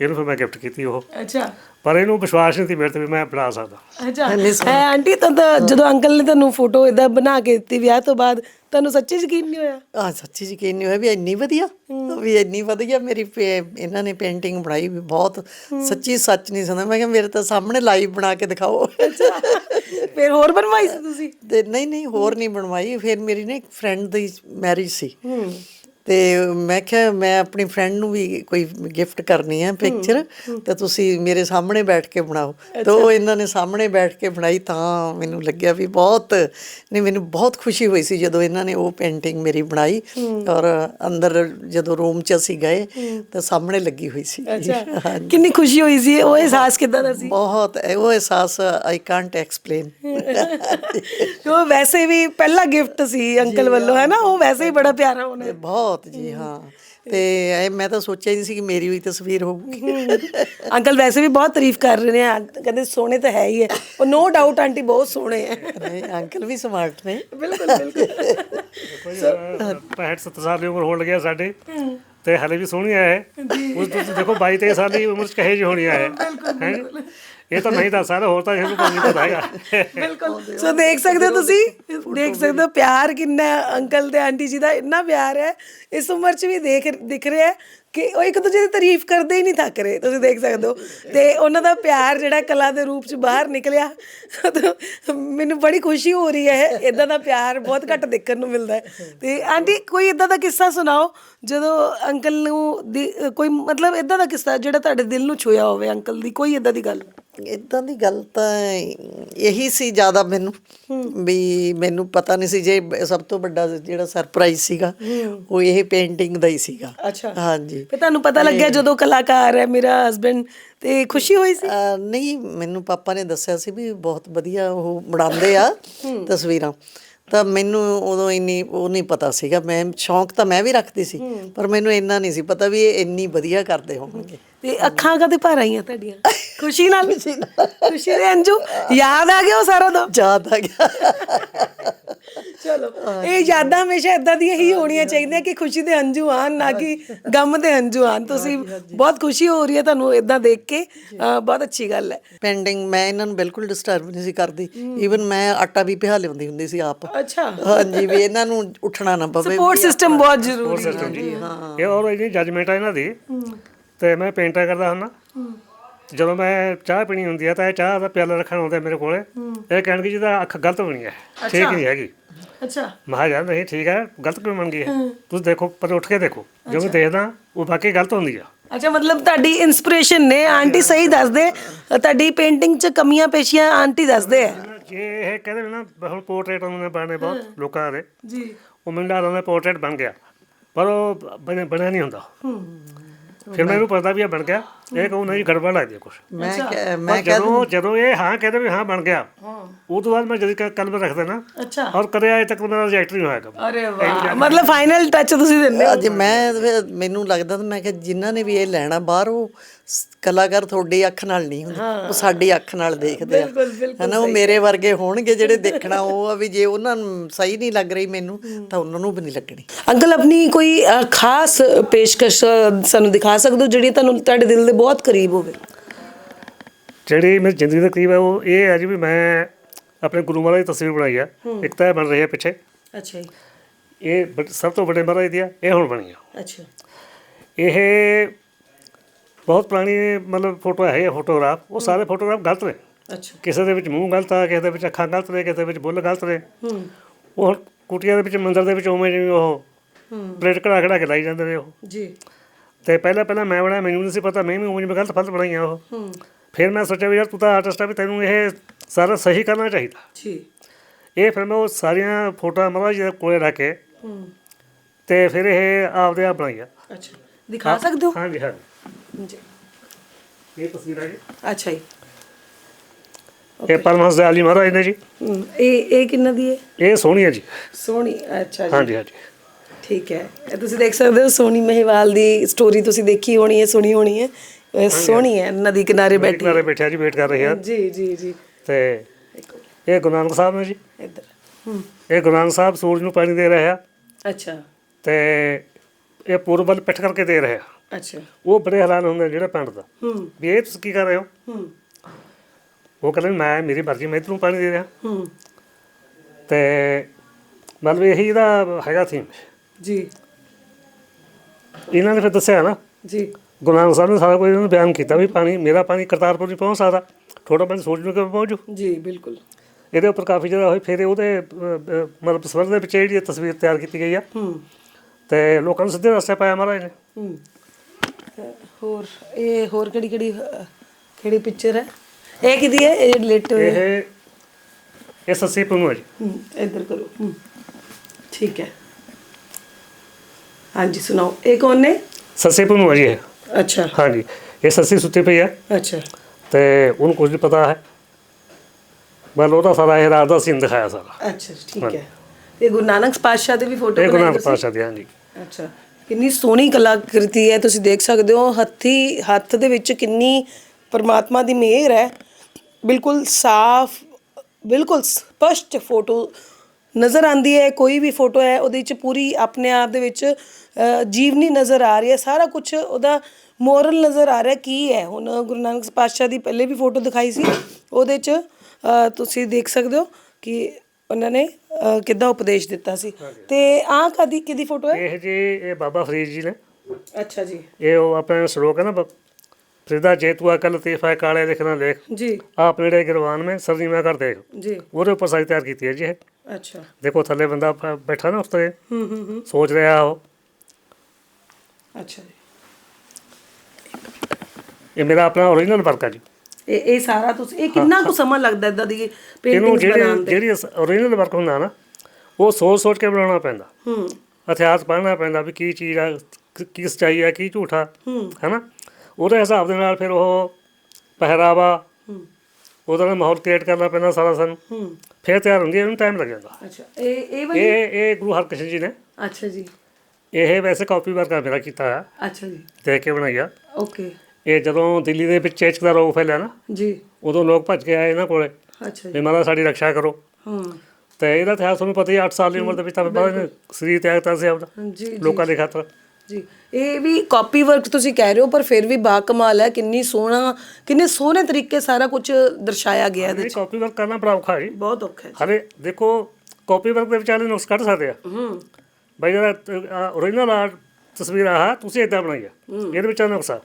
ਇਹਨੂੰ ਫਿਰ ਮੈਂ ਗਿਫਟ ਕੀਤੀ ਉਹ।
ਅੱਛਾ।
ਪਰ ਇਹਨੂੰ ਵਿਸ਼ਵਾਸ ਨਹੀਂ ਸੀ ਮੇਰੇ ਤੇ ਵੀ ਮੈਂ ਬਣਾ ਸਕਦਾ।
ਅੱਛਾ। ਐ ਆਂਟੀ ਤਾਂ ਤਾਂ ਜਦੋਂ ਅੰਕਲ ਨੇ ਤੁਹਾਨੂੰ ਫੋਟੋ ਇਦਾਂ ਬਣਾ ਕੇ ਦਿੱਤੀ ਵਿਆਹ ਤੋਂ ਬਾਅਦ ਤੁਹਾਨੂੰ ਸੱਚੀ ਯਕੀਨ ਨਹੀਂ ਹੋਇਆ?
ਆ ਸੱਚੀ ਯਕੀਨ ਨਹੀਂ ਹੋਇਆ ਵੀ ਇੰਨੀ ਵਧੀਆ। ਵੀ ਇੰਨੀ ਵਧੀਆ ਮੇਰੀ ਪੇ- ਇਹਨਾਂ ਨੇ ਪੇਂਟਿੰਗ ਬਣਾਈ ਵੀ ਬਹੁਤ। ਸੱਚੀ ਸੱਚ ਨਹੀਂ ਸੁਣਦਾ। ਮੈਂ ਕਿਹਾ ਮੇਰੇ ਤਾਂ ਸਾਹਮਣੇ ਲਾਈਵ ਬਣਾ ਕੇ ਦਿਖਾਓ।
ਫਿਰ ਹੋਰ ਬਣਵਾਈ ਸੀ ਤੁਸੀਂ?
ਤੇ ਨਹੀਂ ਨਹੀਂ ਹੋਰ ਨਹੀਂ ਬਣਵਾਈ। ਫਿਰ ਮੇਰੀ ਨਾ ਇੱਕ ਫਰੈਂਡ ਦੀ ਮੈਰਿਜ ਸੀ। ਤੇ ਮੈਂ ਕਿਹਾ ਮੈਂ ਆਪਣੀ ਫਰੈਂਡ ਨੂੰ ਵੀ ਕੋਈ ਗਿਫਟ ਕਰਨੀ ਹੈ ਪਿਕਚਰ ਤੇ ਤੁਸੀਂ ਮੇਰੇ ਸਾਹਮਣੇ ਬੈਠ ਕੇ ਬਣਾਓ। ਤੇ ਉਹ ਇਹਨਾਂ ਨੇ ਸਾਹਮਣੇ ਬੈਠ ਕੇ ਬਣਾਈ ਤਾਂ ਮੈਨੂੰ ਲੱਗਿਆ ਵੀ ਬਹੁਤ ਨਹੀਂ ਮੈਨੂੰ ਬਹੁਤ ਖੁਸ਼ੀ ਹੋਈ ਸੀ ਜਦੋਂ ਇਹਨਾਂ ਨੇ ਉਹ ਪੇਂਟਿੰਗ ਮੇਰੀ ਬਣਾਈ ਔਰ ਅੰਦਰ ਜਦੋਂ ਰੂਮ 'ਚ ਅਸੀਂ ਗਏ ਤਾਂ ਸਾਹਮਣੇ ਲੱਗੀ ਹੋਈ ਸੀ।
ਅੱਛਾ। ਕਿੰਨੀ ਖੁਸ਼ੀ ਹੋਈ ਸੀ ਉਹ ਅਹਿਸਾਸ ਕਿਦਾਂ ਦਾ ਸੀ?
ਬਹੁਤ ਉਹ ਅਹਿਸਾਸ ਆਈ ਕਾਂਟ ਐਕਸਪਲੇਨ
ਉਹ ਵੈਸੇ ਵੀ ਪਹਿਲਾ ਗਿਫਟ ਸੀ ਅੰਕਲ ਵੱਲੋਂ ਹੈ ਨਾ? ਉਹ ਵੈਸੇ ਹੀ ਬੜਾ ਪਿਆਰਾ ਹੋਣਾ
ਤੇ ਬਹੁਤ ਜੀ ਹਾਂ। ਤੇ ਇਹ ਮੈਂ ਤਾਂ ਸੋਚਿਆ ਹੀ ਨਹੀਂ ਸੀ ਕਿ ਮੇਰੀ ਵੀ ਤਸਵੀਰ ਹੋਊਗੀ।
ਅੰਕਲ ਵੈਸੇ ਵੀ ਬਹੁਤ ਤਾਰੀਫ ਕਰ ਰਹੇ ਨੇ ਕਹਿੰਦੇ ਸੋਹਣੇ ਤਾਂ ਹੈ ਹੀ ਹੈ। ਉਹ ਨੋ ਡਾਊਟ ਆਂਟੀ ਬਹੁਤ ਸੋਹਣੇ ਹੈ
ਨਹੀਂ ਅੰਕਲ ਵੀ ਸਮਾਰਟ ਨੇ।
ਬਿਲਕੁਲ ਬਿਲਕੁਲ।
65 70 ਸਾਲ ਦੀ ਉਮਰ ਹੋਣ ਲੱਗਿਆ ਸਾਡੇ ਤੇ ਹਲੇ ਵੀ ਸੋਹਣੀ ਹੈ। ਉਸ ਤੁਸੀਂ ਦੇਖੋ 22 23 ਸਾਲ ਦੀ ਉਮਰ ਚ ਕਹੇ ਜੀ ਹੋਣੀ ਹੈ। ਹੈਂ ਜੀ? ਇਹ ਤਾਂ ਨਹੀਂ ਦੱਸ ਸਕਦਾ ਹੋਰ ਤਾਂ ਇਹਨੂੰ ਕੋਈ ਨਹੀਂ ਪਤਾ ਹੈਗਾ।
ਬਿਲਕੁਲ। ਸੋ ਦੇਖ ਸਕਦੇ ਹੋ ਤੁਸੀਂ ਦੇਖ ਸਕਦੇ ਹੋ ਪਿਆਰ ਕਿੰਨਾ ਹੈ ਅੰਕਲ ਤੇ ਆਂਟੀ ਜੀ ਦਾ ਇੰਨਾ ਪਿਆਰ ਹੈ। ਇਸ ਉਮਰ 'ਚ ਵੀ ਦੇਖ ਦਿਖ ਰਿਹਾ ਹੈ ਕਿ ਉਹ ਇੱਕ ਦੂਜੇ ਦੀ ਤਾਰੀਫ ਕਰਦੇ ਹੀ ਨਹੀਂ ਥੱਕ ਰਹੇ ਤੁਸੀਂ ਦੇਖ ਸਕਦੇ ਹੋ। ਤੇ ਉਹਨਾਂ ਦਾ ਪਿਆਰ ਜਿਹੜਾ ਕਲਾ ਦੇ ਰੂਪ 'ਚ ਬਾਹਰ ਨਿਕਲਿਆ ਮੈਨੂੰ ਬੜੀ ਖੁਸ਼ੀ ਹੋ ਰਹੀ ਹੈ ਇਦਾਂ ਦਾ ਪਿਆਰ ਬਹੁਤ ਘੱਟ ਦੇਖਣ ਨੂੰ ਮਿਲਦਾ ਹੈ। ਤੇ ਆਂਟੀ ਕੋਈ ਇਦਾਂ ਦਾ ਕਿੱਸਾ ਸੁਣਾਓ ਜਦੋਂ ਅੰਕਲ ਨੂੰ ਕੋਈ ਮਤਲਬ ਇਦਾਂ ਦਾ ਕਿੱਸਾ ਜਿਹੜਾ ਤੁਹਾਡੇ ਦਿਲ ਨੂੰ ਛੂਇਆ ਹੋਵੇ ਅੰਕਲ ਦੀ ਕੋਈ ਇਦਾਂ ਦੀ ਗੱਲ?
ਇਦਾਂ ਦੀ ਗੱਲ ਤਾਂ ਇਹੀ ਸੀ ਜ਼ਿਆਦਾ ਮੈਨੂੰ ਵੀ ਮੈਨੂੰ ਪਤਾ ਨਹੀਂ ਸੀ ਜੇ ਸਭ ਤੋਂ ਵੱਡਾ ਜਿਹੜਾ ਸਰਪ੍ਰਾਈਜ਼ ਸੀਗਾ ਉਹ ਇਹ ਪੇਂਟਿੰਗ ਦਾ ਹੀ ਸੀਗਾ।
ਅੱਛਾ।
ਹਾਂਜੀ।
ਫਿਰ ਤੁਹਾਨੂੰ ਪਤਾ ਲੱਗਿਆ ਜਦੋਂ ਕਲਾਕਾਰ ਹੈ ਮੇਰਾ ਹਸਬੰਡ ਤੇ ਖੁਸ਼ੀ ਹੋਈ ਸੀ?
ਨਹੀਂ ਮੈਨੂੰ ਪਾਪਾ ਨੇ ਦੱਸਿਆ ਸੀ ਵੀ ਬਹੁਤ ਵਧੀਆ ਉਹ ਬਣਾਉਂਦੇ ਆ ਤਸਵੀਰਾਂ। ਤਾਂ ਮੈਨੂੰ ਉਦੋਂ ਇੰਨੀ ਉਹ ਨਹੀਂ ਪਤਾ ਸੀਗਾ ਮੈਂ ਸ਼ੌਂਕ ਤਾਂ ਮੈਂ ਵੀ ਰੱਖਦੀ ਸੀ ਪਰ ਮੈਨੂੰ ਇੰਨਾ ਨਹੀਂ ਸੀ ਪਤਾ ਵੀ ਇਹ ਇੰਨੀ ਵਧੀਆ ਕਰਦੇ ਹੋਣਗੇ।
ਤੇ ਅੱਖਾਂ ਕਦੇ ਭਰ ਆਈਆਂ ਤੁਹਾਡੀਆਂ? ਖੁਸ਼ੀ ਨਾਲ? ਖੁਸ਼ੀ ਦੇ ਅੰਜੂ? ਯਾਦ ਆ ਗਿਆ ਉਹ ਸਾਰਾ ਦੋ
ਯਾਦ ਆ ਗਿਆ।
ਚਲੋ ਇਹ ਯਾਦਾਂ ਹਮੇਸ਼ਾ ਇਦਾਂ ਦੀਆਂ ਹੀ ਹੋਣੀਆਂ ਚਾਹੀਦੀਆਂ ਕਿ ਖੁਸ਼ੀ ਦੇ ਅੰਜੂ ਆਣ ਨਾ ਕਿ ਗਮ ਦੇ ਅੰਜੂ ਆਣ ਤੁਸੀਂ ਬਹੁਤ ਖੁਸ਼ੀ ਹੋ ਰਹੀ ਹੈ ਤੁਹਾਨੂੰ ਇਦਾਂ ਦੇਖ ਕੇ। ਅਹ ਬਹੁਤ ਅੱਛੀ ਗੱਲ ਹੈ।
ਪੈਂਡਿੰਗ ਮੈਂ ਇਹਨਾਂ ਨੂੰ ਬਿਲਕੁਲ ਡਿਸਟਰਬ ਨਹੀਂ ਸੀ ਕਰਦੀ। ਈਵਨ ਮੈਂ ਆਟਾ ਵੀ ਪਿਹਾ ਲਿਆਉਂਦੀ ਹੁੰਦੀ ਸੀ ਆਪ।
ਅੱਛਾ।
ਹਾਂਜੀ ਵੀ ਇਹਨਾਂ ਨੂੰ ਉੱਠਣਾ ਨਾ ਪਵੇ।
ਸਪੋਰਟ ਸਿਸਟਮ ਬਹੁਤ ਜ਼ਰੂਰੀ ਹੈ।
ਜੀ ਇਹ ਔਰ ਇਹਦੀ ਜਜਮੈਂਟ ਹੈ ਇਹਨਾਂ ਦੀ। ਤੇ ਮੈਂ ਪੇਂਟਰ ਕਰਦਾ ਹੁੰਦਾ। ਜਦੋਂ ਮੈਂ ਚਾਹ ਪੀਣੀ ਹੁੰਦੀ ਹੈ ਤਾਂ ਇਹ ਚਾਹ ਦਾ ਪਿਆਲਾ ਰੱਖਣ ਆਉਂਦਾ ਮੇਰੇ ਕੋਲੇ। ਇਹ ਕਹਿਣਗੇ ਜਿਹਦਾ ਅੱਖ ਗਲਤ ਬਣੀ ਹੈ। ਠੀਕ ਨਹੀਂ ਹੈਗੀ।
ਅੱਛਾ।
ਮਹਾ ਯਾਰ ਨਹੀਂ ਠੀਕ ਹੈ ਗਲਤ ਕਿਉਂ ਬਣ ਗਈ ਹੈ? ਤੁਸੀਂ ਦੇਖੋ ਪਰ ਉੱਠ ਕੇ ਦੇਖੋ। ਜੋ ਮੈਂ ਦੇਖਦਾ ਉਹ ਵਾਕਈ ਗਲਤ ਹੁੰਦੀ ਆ।
ਅੱਛਾ ਮਤਲਬ ਤੁਹਾਡੀ ਇਨਸਪੀਰੇਸ਼ਨ ਨੇ ਆਂਟੀ ਸਹੀ ਦੱਸਦੇ। ਤੁਹਾਡੀ ਪੇਂਟਿੰਗ 'ਚ ਕਮੀਆਂ ਪੇਸ਼ੀਆਂ ਆਂਟੀ ਦੱਸਦੇ ਆ।
ਜੇ ਇਹ ਕਹਿੰਦੇ ਨੇ ਹੁਣ ਪੋਰਟਰੇਟ ਉਹਨਾਂ ਨੇ ਬਣਨੇ ਬਹੁਤ ਲੋਕਾਂ ਦੇ।
ਜੀ।
ਉਹ ਮੈਨੂੰ ਲੱਗਦਾ ਪੋਰਟਰੇਟ ਬਣ ਗਿਆ। ਪਰ ਉਹ ਬਣਿਆ ਨਹੀਂ ਹੁੰਦਾ। ਫਿਰ ਮੈਨੂੰ ਪਤਾ ਵੀ ਇਹ ਬਣ ਗਿਆ। ਇਹ ਕਹੂੰ ਨਹੀਂ ਗੜਬੜ ਲੱਗਦੀ ਕੁਝ
ਮੈਂ ਕਹਿ-
ਮੈਂ
ਕਹਿ
ਜਦੋਂ ਜਦੋਂ ਇਹ ਹਾਂ ਕਹਿੰਦੇ ਵੀ ਹਾਂ ਬਣ ਗਿਆ ਉਹ ਤੋਂ ਬਾਅਦ ਮੈਂ ਜਦ ਕਲਮ ਰੱਖ ਦੇਣਾ।
ਅੱਛਾ।
ਔਰ ਕਦੇ ਅਜੇ ਤੱਕ ਮੇਰਾ ਰਿਜੈਕਟ ਨਹੀਂ ਹੋਇਆ ਕਦੇ
ਅਰੇ ਵਾਹ। ਮਤਲਬ ਫਾਈਨਲ ਟੱਚ ਤੁਸੀਂ ਦਿੰਦੇ ਹੋ।
ਅੱਜ ਮੈਂ ਫਿਰ ਮੈਨੂੰ ਲੱਗਦਾ ਤਾਂ ਮੈਂ ਕਿਹਾ ਜਿਨ੍ਹਾਂ ਨੇ ਵੀ ਇਹ ਲੈਣਾ ਬਾਹਰ ਉਹ ਕਲਾਕਾਰ ਤੁਹਾਡੀ ਅੱਖ ਨਾਲ ਨਹੀਂ ਹੁੰਦੇ ਉਹ ਸਾਡੀ ਅੱਖ ਨਾਲ ਦੇਖਦੇ ਆ। ਹਨਾ ਉਹ ਮੇਰੇ ਵਰਗੇ ਹੋਣਗੇ ਜਿਹੜੇ ਦੇਖਣਾ ਉਹ ਆ ਵੀ ਜੇ ਉਹਨਾਂ ਨੂੰ ਸਹੀ ਨਹੀਂ ਲੱਗ ਰਹੀ ਮੈਨੂੰ ਤਾਂ ਉਹਨਾਂ ਨੂੰ ਵੀ ਨਹੀਂ ਲੱਗਣੀ।
ਅੰਕਲ ਆਪਣੀ ਕੋਈ ਖਾਸ ਪੇਸ਼ਕਸ਼ ਸਾਨੂੰ ਦਿਖਾ ਸਕਦੇ ਹੋ ਜਿਹੜੀ ਤੁਹਾਨੂੰ ਤੁਹਾਡੇ ਦਿਲ ਦੇ ਬਹੁਤ ਕਰੀਬ ਹੋਵੇ?
ਜਿਹੜੀ ਮੇਰੀ ਜ਼ਿੰਦਗੀ ਦਾ ਕਰੀਬ ਹੈ ਉਹ ਇਹ ਹੈ ਜੀ ਵੀ ਮੈਂ ਆਪਣੇ ਗੁਰੂ ਮਹਾਰਾਜ ਦੀ ਤਸਵੀਰ ਬਣਾਈ ਆ। ਇੱਕ ਤਾਂ ਬਣ ਰਹੀ ਹੈ ਪਿੱਛੇ।
ਅੱਛਾ ਜੀ।
ਇਹ ਸਭ ਤੋਂ ਵੱਡੇ ਮਹਾਰਾਜ ਦੀ ਆ ਇਹ ਹੁਣ ਬਣੀ ਆ
ਅੱਛਾ।
ਇਹ ਬਹੁਤ ਪੁਰਾਣੀ ਮਤਲਬ ਫੋਟੋ ਹੈ ਇਹ ਫੋਟੋਗ੍ਰਾਫ ਉਹ ਸਾਰੇ ਫੋਟੋਗ੍ਰਾਫ ਗਲਤ ਨੇ।
ਅੱਛਾ।
ਕਿਸੇ ਦੇ ਵਿੱਚ ਮੂੰਹ ਗਲਤ ਆ ਕਿਸੇ ਦੇ ਵਿੱਚ ਅੱਖਾਂ ਗਲਤ ਨੇ ਕਿਸੇ ਦੇ ਵਿੱਚ ਬੁੱਲ ਗਲਤ ਨੇ। ਉਹ ਹੁਣ ਕੁਟੀਆਂ ਦੇ ਵਿੱਚ ਮੰਦਿਰ ਦੇ ਵਿੱਚ ਉਵੇਂ ਜਿਵੇਂ ਉਹ ਪਲੇਟ ਕਢਾ ਕਢਾ ਕੇ ਲਾਈ ਜਾਂਦੇ ਨੇ ਉਹ।
ਜੀ।
ਤੇ ਪਹਿਲਾਂ ਪਹਿਲਾਂ ਮੈਂ ਬਣਾਇਆ ਮੈਨੂੰ ਨਹੀਂ ਸੀ ਪਤਾ ਮੈਂ ਵੀ ਉਵੇਂ ਜਿਵੇਂ ਗਲਤ ਫਲਤ ਬਣਾਈਆਂ ਉਹ। ਫਿਰ ਮੈਂ ਸੋਚਿਆ ਵੀ ਯਾਰ ਤੂੰ ਤਾਂ ਆਰਟਿਸਟ ਆ ਵੀ ਤੈਨੂੰ ਇਹ ਸਾਰਾ ਸਹੀ ਕਰਨਾ ਚਾਹੀਦਾ।
ਜੀ।
ਇਹ ਫਿਰ ਮੈਂ ਉਹ ਸਾਰੀਆਂ ਫੋਟੋਆਂ ਮਹਾਰਾਜ ਜੀ ਦੇ ਕੋਲੇ ਰੱਖ ਕੇ ਤੇ ਫਿਰ ਇਹ ਆਪਦੇ ਆਪ ਬਣਾਈਆਂ
ਅੱਛਾ। ਦਿਖਾ ਸਕਦੇ ਹੋ?
ਹਾਂਜੀ ਹਾਂਜੀ।
ਜੀ।
ਇਹ ਤਸਵੀਰ ਹੈ ਜੀ
ਅੱਛਾ ਜੀ।
ਇਹ ਪਰਮਹੰਸ ਦਇਆਲ ਮਹਾਰਾਜ ਨੇ ਜੀ।
ਹਮ, ਇਹ ਇਹ ਕਿੰਨਾ ਦੀ ਹੈ?
ਇਹ ਸੋਹਣੀ ਹੈ ਜੀ।
ਸੋਹਣੀ ਅੱਛਾ ਜੀ।
ਹਾਂਜੀ ਹਾਂਜੀ।
ਠੀਕ ਹੈ। ਇਹ ਤੁਸੀਂ ਦੇਖ ਸਕਦੇ ਹੋ ਸੋਨੀ ਮਹਿਵਾਲ ਦੀ ਸਟੋਰੀ ਤੁਸੀਂ ਦੇਖੀ ਹੋਣੀ ਹੈ ਸੁਣੀ ਹੋਣੀ ਹੈ। ਇਹ ਸੋਹਣੀ ਹੈ ਨਦੀ ਕਿਨਾਰੇ ਬੈਠੀ।
ਕਿਨਾਰੇ ਬੈਠਿਆ ਜੀ ਵੇਟ ਕਰ ਰਹੇ ਆ।
ਜੀ ਜੀ ਜੀ।
ਤੇ ਇਹ ਗੁਰੂ ਨਾਨਕ ਸਾਹਿਬ ਨੇ ਜੀ।
ਇੱਧਰ। ਹੂੰ
ਇਹ ਗੁਰੂ ਨਾਨਕ ਸਾਹਿਬ ਸੂਰਜ ਨੂੰ ਪਾਣੀ ਦੇ ਰਹੇ। ਆ
ਅੱਛਾ।
ਤੇ ਇਹ ਪੂਰਬ ਵੱਲ ਪਿੱਠ ਕਰਕੇ ਦੇ ਰਹੇ। ਆ
ਅੱਛਾ।
ਉਹ ਬੜੇ ਹੈਰਾਨ ਹੁੰਦੇ ਜਿਹੜੇ ਪਿੰਡ ਦਾ।
ਹੂੰ।
ਵੀ ਇਹ ਤੁਸੀਂ ਕੀ ਕਰ ਰਹੇ ਹੋ?
ਹੂੰ।
ਉਹ ਕਹਿੰਦੇ ਮੈਂ ਮੇਰੀ ਮਰਜ਼ੀ ਮੈਂ ਇੱਧਰੋਂ ਪਾਣੀ ਦੇ ਰਿਹਾ।
ਹੂੰ।
ਤੇ ਮਤਲਬ ਇਹੀ ਇਹਦਾ ਹੈਗਾ ਥੀਮ
ਜੀ।
ਇਹਨਾਂ ਨੇ ਫਿਰ ਦੱਸਿਆ ਨਾ।
ਜੀ।
ਗੁਰੂ ਨਾਨਕ ਸਾਹਿਬ ਨੇ ਸਾਰਾ ਕੁਝ ਇਹਨਾਂ ਨੂੰ ਬਿਆਨ ਕੀਤਾ ਵੀ ਪਾਣੀ ਮੇਰਾ ਪਾਣੀ ਕਰਤਾਰਪੁਰ ਨਹੀਂ ਪਹੁੰਚ ਸਕਦਾ। ਥੋੜਾ ਪਾਣੀ ਸੂਰਜ ਨੂੰ ਕਿਵੇਂ ਪਹੁੰਚੂ?
ਜੀ ਬਿਲਕੁਲ।
ਇਹਦੇ ਉੱਪਰ ਕਾਫੀ ਜ਼ਿਆਦਾ ਹੋਈ ਫਿਰ ਉਹਦੇ ਅਹ, ਅਹ, ਮਤਲਬ ਸਵਰ ਦੇ ਵਿੱਚ ਇਹ ਜਿਹੜੀ ਤਸਵੀਰ ਤਿਆਰ ਕੀਤੀ ਗਈ ਆ।
ਹੂੰ।
ਤੇ ਲੋਕਾਂ ਨੂੰ ਸਿੱਧੇ ਰਸਤੇ ਪਾਇਆ ਮਹਾਰਾਜ ਨੇ।
ਹੂੰ। ਹੋਰ ਇਹ ਹੋਰ ਕਿਹੜੀ ਕਿਹੜੀ ਕਿਹੜੀ ਪਿਕਚਰ ਹੈ? ਇਹ ਕਿਹਦੀ ਹੈ? ਇਹ ਲੇਟ
ਇਹ ਇਹ ਸੱਸੀ ਪੰਨੂ ਹੈ ਜੀ।
ਹੂੰ ਇੱਧਰ ਕਰੋ। ਠੀਕ ਹੈ। ਹਾਂਜੀ ਸੁਣਾਓ। ਇਹ ਕੌਣ ਨੇ?
ਸੱਸੀ ਪੰਨੂ ਹੈ ਜੀ ਇਹ।
ਅੱਛਾ।
ਹਾਂਜੀ ਇਹ ਸੱਸੀ ਸੁੱਤੀ ਪਈ ਹੈ।
ਅੱਛਾ।
ਤੇ ਉਹਨੂੰ ਕੁਝ ਨਹੀਂ ਪਤਾ ਹੈ। ਬਲ ਉਹਦਾ ਸਾਰਾ ਇਹ ਰਾਤ ਦਾ ਸੀਨ ਦਿਖਾਇਆ ਸਾਰਾ।
ਅੱਛਾ ਠੀਕ ਹੈ। ਇਹ ਗੁਰੂ ਨਾਨਕ ਪਾਤਸ਼ਾਹ ਦੇ ਵੀ ਫੋਟੋ ਬਣਾਈ
ਨਾਨਕ
ਤੁਸੀਂ?
ਪਾਤਸ਼ਾਹ ਦੀ ਹਾਂਜੀ।
ਅੱਛਾ। ਕਿੰਨੀ ਸੋਹਣੀ ਕਲਾਕ੍ਰਿਤੀ ਹੈ, ਤੁਸੀਂ ਦੇਖ ਸਕਦੇ ਹੋ, ਹੱਥੀ, ਹੱਥ ਦੇ ਵਿੱਚ ਕਿੰਨੀ ਪਰਮਾਤਮਾ ਦੀ ਮਿਹਰ ਹੈ। ਬਿਲਕੁਲ ਸਾਫ਼, ਬਿਲਕੁਲ ਸਪਸ਼ਟ ਫੋਟੋ ਨਜ਼ਰ ਆਂਦੀ ਹੈ, ਕੋਈ ਵੀ ਫੋਟੋ ਹੈ, ਉਹਦੇ ਵਿੱਚ ਪੂਰੀ ਆਪਣੇ ਆਪ ਦੇ ਵਿੱਚ ਜੀਵਨੀ ਨਜ਼ਰ ਆ ਰਹੀ ਹੈ, ਸਾਰਾ ਕੁਝ ਉਹਦਾ ਮੋਰਲ ਨਜ਼ਰ ਆ ਰਿਹਾ ਕੀ ਹੈ। ਹੁਣ ਗੁਰੂ ਨਾਨਕ ਪਾਤਸ਼ਾਹ ਦੀ ਪਹਿਲੇ ਵੀ ਫੋਟੋ ਦਿਖਾਈ ਸੀ, ਉਹਦੇ 'ਚ ਤੁਸੀਂ ਦੇਖ ਸਕਦੇ ਹੋ ਕਿ ਉਹਨਾਂ ਨੇ ਕਿੱਦਾਂ ਉਪਦੇਸ਼ ਦਿੱਤਾ ਸੀ? ਤੇ ਆਹ ਕਦੀ ਕਿਹਦੀ ਫੋਟੋ ਹੈ?
ਇਹ ਜੀ ਇਹ ਬਾਬਾ ਫਰੀਦ ਜੀ ਨੇ।
ਅੱਛਾ ਜੀ।
ਇਹ ਉਹ ਆਪਣਾ ਸ਼ਲੋਕ ਹੈ ਨਾ ਬ- ਫਰੀਦਾ ਜੇਤੂ ਅਕਲ ਲਤੀਫਾ ਕਾਲੇ ਲਿਖਣਾ ਲੇਖ
ਜੀ।
ਆਪ ਨੇੜੇ ਗਿਰਵਾਨ में ਸਰਦੀ ਮੈਂ ਕਰ ਦੇਖ।
ਜੀ।
ਉਹਦੇ ਉੱਪਰ ਸਾਰੀ ਤਿਆਰ ਕੀਤੀ ਹੈ ਜੀ ਇਹ।
ਅੱਛਾ।
ਦੇਖੋ ਥੱਲੇ ਬੰਦਾ ਬ- ਬੈਠਾ ਨਾ
ਹੂੰ ਹੂੰ ਹੂੰ।
ਸੋਚ ਰਿਹਾ ਉਹ।
ਅੱਛਾ ਜੀ।
ਇਹ ਮੇਰਾ ਆਪਣਾ ਓਰੀਜਨਲ ਵਰਕ ਹੈ ਜੀ।
ਇਹ ਇਹ ਸਾਰਾ ਤੁਸੀਂ ਇਹ ਕਿੰਨਾ ਕੁ ਸਮਾਂ ਲੱਗਦਾ ਇਦਾਂ ਦੀ
ਇਹਨੂੰ
ਪੇਂਟਿੰਗਸ
ਜਿਹੜੀ
ਬਣਾਉਣ ਤੇ?
ਜਿਹੜੀ ਓਰੀਜਨਲ ਵਰਕ ਹੁੰਦਾ ਨਾ ਉਹ ਸੋਚ ਸੋਚ ਕੇ ਬਣਾਉਣਾ ਪੈਂਦਾ।
ਹੂੰ।
ਇਤਿਹਾਸ ਪੜ੍ਹਨਾ ਪੈਂਦਾ ਵੀ ਕੀ ਚੀਜ਼ ਆ ਕ- ਕੀ ਸੱਚਾਈ ਆ ਕੀ ਝੂਠਾ
ਹੂੰ।
ਹੈਨਾ? ਉਹਦੇ ਹਿਸਾਬ ਦੇ ਨਾਲ ਫਿਰ ਉਹ ਪਹਿਰਾਵਾ
ਹੂੰ।
ਉਹਦਾ ਮਾਹੌਲ ਕ੍ਰੀਏਟ ਕਰਨਾ ਪੈਂਦਾ ਸਾਰਾ ਸਾਨੂੰ।
ਹੂੰ।
ਫਿਰ ਤਿਆਰ ਹੁੰਦੀ ਹੈ ਇਹਨੂੰ ਟਾਈਮ ਲੱਗ ਜਾਂਦਾ।
ਅੱਛਾ ਇਹ ਇਹ ਵਾਲੀ?
ਇਹ ਇਹ ਗੁਰੂ ਹਰਕ੍ਰਿਸ਼ਨ ਜੀ ਨੇ।
ਅੱਛਾ ਜੀ।
ਇਹ ਵੈਸੇ ਕਾਪੀ ਵਰਕ ਆ ਮੇਰਾ ਕੀਤਾ ਆ
ਅੱਛਾ ਜੀ।
ਦੇਖ ਕੇ ਬਣਾਈ ਆ।
ਓਕੇ
ਇਹ ਜਦੋਂ ਦਿੱਲੀ ਦੇ ਵਿੱਚ ਚੇਚਕ ਦਾ ਰੋਗ ਫੈਲਿਆ ਨਾ
ਜੀ।
ਉਦੋਂ ਲੋਕ ਭੱਜ ਕੇ ਆਏ ਇਹਨਾਂ ਕੋਲੇ।
ਅੱਛਾ ਜੀ।
ਵੀ ਮਹਾਰਾਜ ਸਾਡੀ ਰੱਖਿਆ ਕਰੋ।
ਹੂੰ।
ਤੇ ਇਹਦਾ ਇਤਿਹਾਸ ਤੁਹਾਨੂੰ ਪਤਾ ਹੀ 8 ਸਾਲ ਦੀ ਉਮਰ ਦੇ ਵਿੱਚ ਤਾਂ ਬਾਅਦ ਸਰੀਰ ਤਿਆਗਤਾ ਸੀ ਆਪਦਾ
ਜੀ ਜੀ।
ਲੋਕਾਂ ਦੇ ਖਾਤਰ।
ਜੀ। ਇਹ ਵੀ ਕਾਪੀ ਵਰਕ ਤੁਸੀਂ ਕਹਿ ਰਹੇ ਹੋ ਪਰ ਫਿਰ ਵੀ ਬਾ ਕਮਾਲ ਹੈ ਕਿੰਨੀ ਸੋਹਣਾ ਕਿੰਨੇ ਸੋਹਣੇ ਤਰੀਕੇ ਸਾਰਾ ਕੁਝ ਦਰਸਾਇਆ ਗਿਆ ਇਹਦੇ
ਇਹ
ਚ।
ਕਾਪੀ ਵਰਕ ਕਰਨਾ ਬੜਾ ਔਖਾ ਹੈ ਜੀ।
ਬਹੁਤ ਔਖਾ ਹੈ
ਹਲੇ ਦੇਖੋ ਕਾਪੀ ਵਰਕ ਦੇ ਵਿਚਾਲੇ ਨੁਕਸ ਕੱਢ ਸਕਦੇ ਆ।
ਹੂੰ।
ਬਈ ਜਿਹੜਾ ਓਰੀਜਨਲ ਆਰਟ ਤਸਵੀਰ ਆ ਤੁਸੀਂ ਇਦਾਂ ਬਣਾਈ ਆ। ਇਹਦੇ ਵਿੱਚ ਨੁਕਸ ਆ।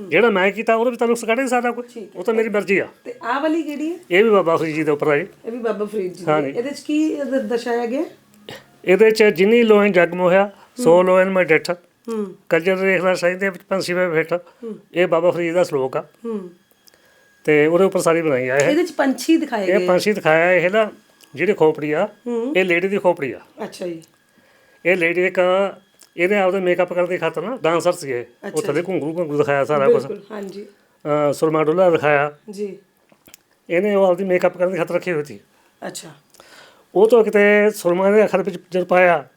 ਜਿਹੜਾ ਮੈਂ ਕੀਤਾ ਉਹਦੇ ਵਿੱਚ ਤਾਂ ਨੁਕਸ ਕੱਢ ਨਹੀਂ ਸਕਦਾ ਕੋਈ ਉਹ ਤਾਂ ਮੇਰੀ ਮਰਜ਼ੀ ਆ।
ਤੇ ਆਹ ਵਾਲੀ ਕਿਹੜੀ ਹੈ?
ਇਹ ਵੀ ਬਾਬਾ ਫਰੀਦ ਜੀ ਦੇ ਉੱਪਰ ਆ ਜੀ।
ਇਹ ਵੀ ਬਾਬਾ ਫਰੀਦ ਜੀ ਦੀ। ਇਹਦੇ ਚ ਕੀ ਦਰਸਾਇਆ ਗਿਆ?
ਇਹਦੇ ਚ ਜਿਨੀ ਲੋਇਨ ਜਗ ਮੋਹਿਆ ਸੋ ਲੋਇਨ ਮੈਂ ਡਿੱਠ।
ਹੂੰ।
ਕੱਜਰ ਰੇਖਦਾ ਸਾਈਂ ਦੇ ਵਿੱਚ ਪੰਛੀ ਵੇ ਬੈਠ। ਇਹ ਬਾਬਾ ਫਰੀਦ ਦਾ ਸ਼ਲੋਕ ਆ।
ਹੂੰ।
ਤੇ ਉਹਦੇ ਉੱਪਰ ਸਾਰੀ ਬਣਾਈ ਆ ਇਹ।
ਇਹਦੇ ਚ ਪੰਛੀ ਦਿਖਾਏ
ਇਹ
ਗਏ
ਪੰਛੀ ਦਿਖਾਇਆ ਇਹ ਨਾ ਜਿਹੜੀ ਖੋਪੜੀ ਆ
ਹੂੰ।
ਇਹ ਲੇਡੀ ਦੀ ਖੋਪੜੀ ਆ।
ਅੱਛਾ ਜੀ।
ਇਹ ਲੇਡੀ ਇੱਕ ਇਹਨੇ ਆਪਦਾ ਮੇਕਅਪ ਕਰਨ ਦੀ ਖਾਤਰ ਨਾ ਡਾਂਸਰ ਸੀਗੇ। ਉਹ ਥੱਲੇ ਘੁੰਗਰੂ ਘੁੰਗਰੂ ਦਿਖਾਇਆ ਸਾਰਾ ਕੁਝ
ਬਿਲਕੁਲ ਹਾਂਜੀ।
ਸੁਰਮਾ ਡੋਲਾ ਦਿਖਾਇਆ।
ਜੀ।
ਇਹਨੇ ਉਹ ਆਪਦੀ ਮੇਕਅਪ ਕਰਨ ਦੀ ਖਾਤਰ ਰੱਖੀ ਹੋਈ ਸੀ।
ਅੱਛਾ।
ਉਹ ਤੋਂ ਕਿਤੇ ਸੁਰਮਾ ਦੇ ਅੱਖਰ ਵਿੱਚ ਜਦ ਪਾਇਆ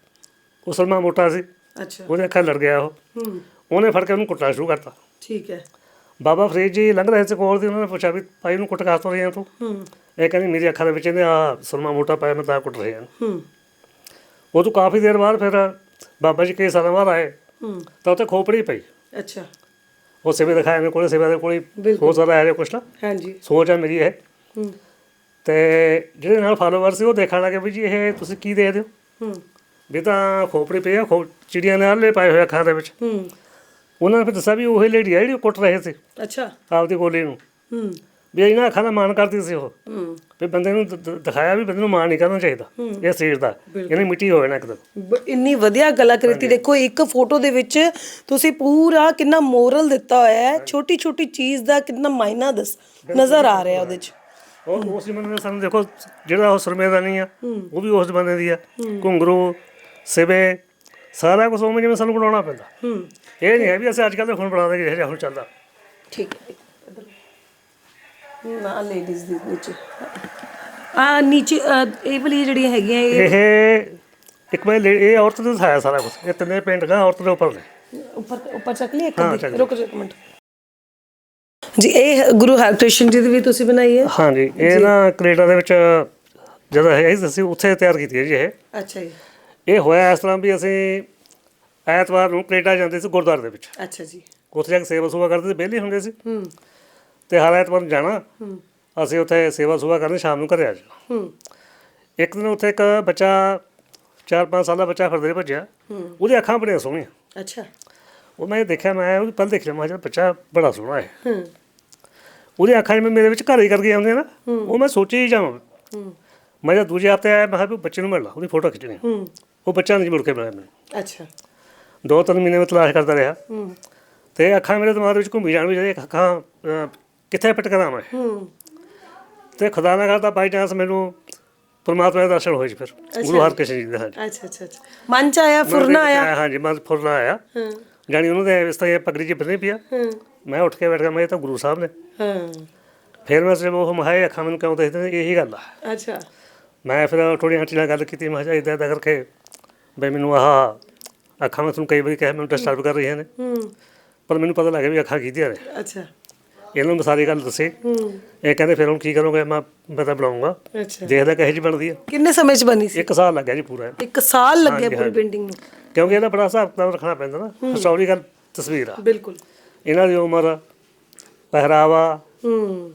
ਉਹ ਸੁਰਮਾ ਮੋਟਾ ਸੀ।
ਅੱਛਾ।
ਉਹਦੇ ਅੱਖਰ ਲੜ ਗਿਆ ਉਹ।
ਹੂੰ।
ਉਹਨੇ ਫੜ ਕੇ ਉਹਨੂੰ ਕੁੱਟਣਾ ਸ਼ੁਰੂ ਕਰਤਾ।
ਠੀਕ ਹੈ।
ਬਾਬਾ ਫਰੀਦ ਜੀ ਲੰਘ ਰਹੇ ਸੀ ਕੋਲ ਦੀ ਉਹਨਾਂ ਨੇ ਪੁੱਛਿਆ ਵੀ ਭਾਈ ਨੂੰ ਕੁੱਟ ਕਾਸ ਤੋਂ ਰਿਹਾ ਤੂੰ?
ਹੂੰ।
ਇਹ ਕਹਿੰਦੀ ਮੇਰੀ ਅੱਖਾਂ ਦੇ ਵਿੱਚ ਇਹਨੇ ਆ ਸੁਰਮਾ ਮੋਟਾ ਪਾਇਆ ਮੈਂ ਤਾਂ ਕੁੱਟ ਰਿਹਾ।
ਹੂੰ।
ਉਹ ਤੋਂ ਕਾਫੀ ਦੇਰ ਬਾਅਦ ਫਿਰ ਬਾਬਾ ਜੀ ਸਾਲਾਂ ਬਾਅਦ ਆਏ
ਹੂੰ।
ਤਾਂ ਉੱਥੇ ਖੋਪੜੀ ਪਈ।
ਅੱਛਾ।
ਉਹ ਸੇਵੇ ਦਿਖਾਇਆ ਮੇਰੇ ਕੋਲੇ ਸੇਵਾ ਦੇ ਕੋਲੇ। ਹੋ ਸਕਦਾ ਹੈ ਕੁਛ ਨਾ।
ਹਾਂਜੀ।
ਸੋਚ ਆ ਮੇਰੀ ਇਹ।
ਹੂੰ।
ਤੇ ਜਿਹੜੇ ਨਾਲ ਫਾਲੋਵਰ ਸੀ ਉਹ ਦੇਖਣ ਲੱਗੇ ਵੀ ਜੀ ਇਹ ਤੁਸੀਂ ਕੀ ਦੇ ਦਿਓ
ਹੂੰ।
ਵੀ ਤਾਂ ਖੋਪੜੀ ਪਈ ਆ ਖੋ ਚਿੜੀਆਂ ਨੇ ਆਲੇ ਪਾਏ ਹੋਏ ਅੱਖਾਂ ਦੇ ਵਿੱਚ।
ਹੂੰ।
ਉਹਨਾਂ ਨੇ ਫਿਰ ਦੱਸਿਆ ਵੀ ਉਹੀ ਲੇਡੀ ਆ ਜਿਹੜੀ ਕੁੱਟ ਰਹੇ ਸੀ।
ਅੱਛਾ।
ਆਪਦੀ ਗੋਲੀ ਨੂੰ।
ਹੂੰ।
ਵੀ ਇਹਨਾਂ ਅੱਖਾਂ ਦਾ ਮਾਣ ਕਰਦੀ ਸੀ ਉਹ।
ਹੂੰ।
ਵੀ ਬੰਦੇ ਨੂੰ ਦ- ਦ- ਦਿਖਾਇਆ ਵੀ ਬੰਦੇ ਨੂੰ ਮਾਣ ਨਹੀਂ ਕਰਨਾ ਚਾਹੀਦਾ ਇਹ ਸਰੀਰ ਦਾ ਇਹਨੇ ਮਿੱਟੀ ਹੋਏ ਨਾ ਇੱਕਦਮ
ਬ- ਇੰਨੀ ਵਧੀਆ ਕਲਾਕ੍ਰਿਤੀ ਦੇਖੋ ਇੱਕ ਫੋਟੋ ਦੇ ਵਿੱਚ ਤੁਸੀਂ ਪੂਰਾ ਕਿੰਨਾ ਮੋਰਲ ਦਿੱਤਾ ਹੋਇਆ ਹੈ। ਛੋਟੀ ਛੋਟੀ ਚੀਜ਼ ਦਾ ਕਿੰਨਾ ਮਾਇਨਾ ਦਸ ਨਜ਼ਰ ਆ ਰਿਹਾ ਉਹਦੇ ਚ।
ਉਹ ਉਸ ਜ਼ਮਾਨੇ ਦੇ ਸਾਨੂੰ ਦੇਖੋ ਜਿਹੜਾ ਉਹ ਸੁਰਮੇ ਦਾ ਨਹੀਂ ਆ ਉਹ ਵੀ ਉਸ ਜ਼ਮਾਨੇ ਦੀ ਆ। ਘੁੰਗਰੂ ਸਿਵੇ ਸਾਰਾ ਕੁਝ ਉਵੇਂ ਜਿਵੇਂ ਸਾਨੂੰ ਬਣਾਉਣਾ ਪੈਂਦਾ।
ਹੂੰ।
ਇਹ ਨਹੀਂ ਹੈ ਵੀ ਅਸੀਂ ਅੱਜ ਕੱਲ੍ਹ ਦੇ ਹੁਣ ਬਣਾ ਦੇ ਜਿਹੇ ਜਿਹਾ ਹੁਣ ਚੱਲਦਾ।
ਠੀਕ ਹੈ। ਨਾ ਲੇਡੀਜ਼ ਦੀ ਨੀਚੇ ਆ ਨੀਚੇ ਇਹ ਵਾਲੀ ਜਿਹੜੀਆਂ ਹੈਗੀਆਂ ਇਹ
ਇਹ ਇੱਕ ਮੈਂ ਲੇ- ਇਹ ਔਰਤ ਦੇ ਦਿਖਾਇਆ ਸਾਰਾ ਕੁਝ ਇਹ ਤਿੰਨੇ ਪੇਂਟ ਦਾ ਔਰਤ ਦੇ ਉੱਪਰ ਨੇ
ਉੱਪਰ ਉੱਪਰ ਚੱਕ ਲਈ ਇੱਕ
ਹਾਂ,
ਦੀ
ਚੱਕ ਲਈ।
ਰੁਕ ਜਾ ਇੱਕ ਮਿੰਟ। ਜੀ ਇਹ ਗੁਰੂ ਹਰਕ੍ਰਿਸ਼ਨ ਜੀ ਦੀ ਵੀ ਤੁਸੀਂ ਬਣਾਈ ਹੈ?
ਹਾਂਜੀ ਇਹ ਨਾ ਕੈਨੇਡਾ ਦੇ ਵਿੱਚ ਜਦੋਂ ਹੈ ਅਸੀਂ ਉੱਥੇ ਤਿਆਰ ਕੀਤੀ ਹੈ ਜੀ ਇਹ।
ਅੱਛਾ ਜੀ।
ਇਹ ਹੋਇਆ ਇਸ ਤਰ੍ਹਾਂ ਵੀ ਅਸੀਂ ਐਤਵਾਰ ਨੂੰ ਕੈਨੇਡਾ ਜਾਂਦੇ ਸੀ ਗੁਰਦੁਆਰੇ ਦੇ ਵਿੱਚ।
ਅੱਛਾ ਜੀ।
ਉੱਥੇ ਜਾ ਕੇ ਸੇਵਾ ਸੁਵਾ ਕਰਦੇ ਸੀ ਵਿਹਲੇ ਹੁੰਦੇ ਸੀ।
ਹੂੰ।
ਤੇ ਹਰ ਐਤਵਾਰ ਨੂੰ ਜਾਣਾ। ਅਸੀਂ ਉੱਥੇ ਸੇਵਾ ਸੁਵਾ ਕਰਨ ਸ਼ਾਮ ਨੂੰ ਘਰੇ ਆ ਜਾਣਾ ਇੱਕ ਦਿਨ ਉੱਥੇ ਇੱਕ ਬੱਚਾ 4-5 ਸਾਲ ਦਾ ਬੱਚਾ ਫਿਰਦੇ ਭੱਜਿਆ। ਉਹਦੀ ਅੱਖਾਂ ਬੜੀਆਂ ਸੋਹਣੀਆਂ।
ਅੱਛਾ।
ਉਹ ਮੈਂ ਦੇਖਿਆ ਮੈਂ ਉਹ ਪਹਿਲਾਂ ਦੇਖ ਲਿਆ ਮੈਂ ਬੱਚਾ ਬੜਾ ਸੋਹਣਾ ਹੈ।
ਹੂੰ।
ਉਹਦੀ ਅੱਖਾਂ ਜਿਵੇਂ ਮੇਰੇ ਵਿੱਚ ਘਰ ਹੀ ਕਰਕੇ ਆਉਂਦੇ ਨਾ ਉਹ ਮੈਂ ਸੋਚੀ ਹੀ ਜਾਵਾਂ।
ਹੂੰ।
ਮੈਂ ਜਦ ਦੂਜੇ ਹਫ਼ਤੇ ਆਇਆ ਮੈਂ ਕਿਹਾ ਬੱਚੇ ਨੂੰ ਮਿਲ ਲਾ ਉਹਦੀ ਫੋਟੋ ਖਿੱਚਣੀ
ਹੂੰ।
ਉਹ ਬੱਚਾ ਨਹੀਂ ਮੁੜ ਕੇ ਮਿਲਿਆ ਮੈਨੂੰ।
ਅੱਛਾ।
ਦੋ ਤਿੰਨ ਮਹੀਨੇ ਮੈਂ ਤਲਾਸ਼ ਕਰਦਾ ਰਿਹਾ।
ਹੂੰ।
ਤੇ ਅੱਖਾਂ ਮੇਰੇ ਦਿਮਾਗ ਵਿੱਚ ਘੁੰਮੀ ਜਾਣ ਵੀ ਜਿਹੜੇ ਅੱਖਾਂ ਕਿੱਥੇ ਪਟਕਦਾ ਮੈਂ?
ਹੂੰ।
ਤੇ ਖੁਦਾ ਨਾ ਕਰਦਾ ਬਾਈ ਚਾਂਸ ਮੈਨੂੰ ਪਰਮਾਤਮਾ ਦੇ ਦਰਸ਼ਨ ਹੋਏ ਜੀ ਫਿਰ। ਗੁਰੂ ਹਰਕ੍ਰਿਸ਼ਨ ਜੀ ਦੇ
ਅੱਛਾ ਅੱਛਾ ਅੱਛਾ। ਮਨ ਚ ਆਇਆ ਫੁਰਨਾ ਆਇਆ?
ਹਾਂਜੀ ਮਨ ਫੁਰਨਾ ਆਇਆ।
ਹਾਂ।
ਜਾਣੀ ਉਹਨੂੰ ਦੇ ਇਸ ਤਰ੍ਹਾਂ ਪਗੜੀ ਜੀ ਬੰਨੀ ਪਿਆ
ਹਾਂ।
ਮੈਂ ਉੱਠ ਕੇ ਬੈਠ ਗਿਆ ਮੈਂ ਤਾਂ ਗੁਰੂ ਸਾਹਿਬ ਨੇ।
ਹਾਂ।
ਫਿਰ ਮੈਂ ਜਦ ਉਹ ਮਹਾਏ ਅੱਖਾਂ ਮੈਨੂੰ ਕਿਉਂ ਦੇਖਦੇ ਇਹੀ ਗੱਲ ਆ।
ਅੱਛਾ।
ਮੈਂ ਫਿਰ ਥੋੜੀ ਆਂਟੀ ਨਾਲ ਗੱਲ ਕੀਤੀ ਮੈਂ ਕਿਹਾ ਇਦਾਂ ਇਦਾਂ ਕਰਕੇ ਬਈ ਮੈਨੂੰ ਆਹ ਅੱਖਾਂ ਮੈਂ ਤੁਹਾਨੂੰ ਕਈ ਵਾਰੀ ਕਿਹਾ ਮੈਨੂੰ ਡਿਸਟਰਬ ਕਰ ਰਹੀਆਂ ਨੇ।
ਹੂੰ।
ਪਰ ਮੈਨੂੰ ਪਤਾ ਲੱਗਿਆ ਵੀ ਅੱਖਾਂ ਕੀਤੀਆਂ ਨੇ।
ਅੱਛਾ।
ਇਹਨਾਂ ਨੂੰ ਸਾਰੀ ਗੱਲ ਦੱਸੀ। ਇਹ ਕਹਿੰਦੇ ਫਿਰ ਹੁਣ ਕੀ ਕਰੋਗੇ? ਮੈਂ ਮੈਂ ਤਾਂ ਬਣਾਉਂਗਾ।
ਅੱਛਾ।
ਦੇਖਦਾ ਕਿਹੋ ਜਿਹੀ ਬਣਦੀ ਆ।
ਕਿੰਨੇ ਸਮੇਂ ਚ ਬਣੀ ਸੀ?
ਇੱਕ ਸਾਲ ਲੱਗਿਆ ਜੀ ਪੂਰਾ।
ਇੱਕ ਸਾਲ ਲੱਗਿਆ ਪੂਰੀ। ਪੇਂਟਿੰਗ ਨੂੰ?
ਕਿਉਂਕਿ ਇਹਦਾ ਬੜਾ ਹਿਸਾਬ ਕਿਤਾਬ ਰੱਖਣਾ ਪੈਂਦਾ ਨਾ। ਹਿਸਟੋਰੀਕਲ ਤਸਵੀਰ ਆ।
ਬਿਲਕੁਲ।
ਇਹਨਾਂ ਦੀ ਉਮਰ ਪਹਿਰਾਵਾ
ਹੂੰ।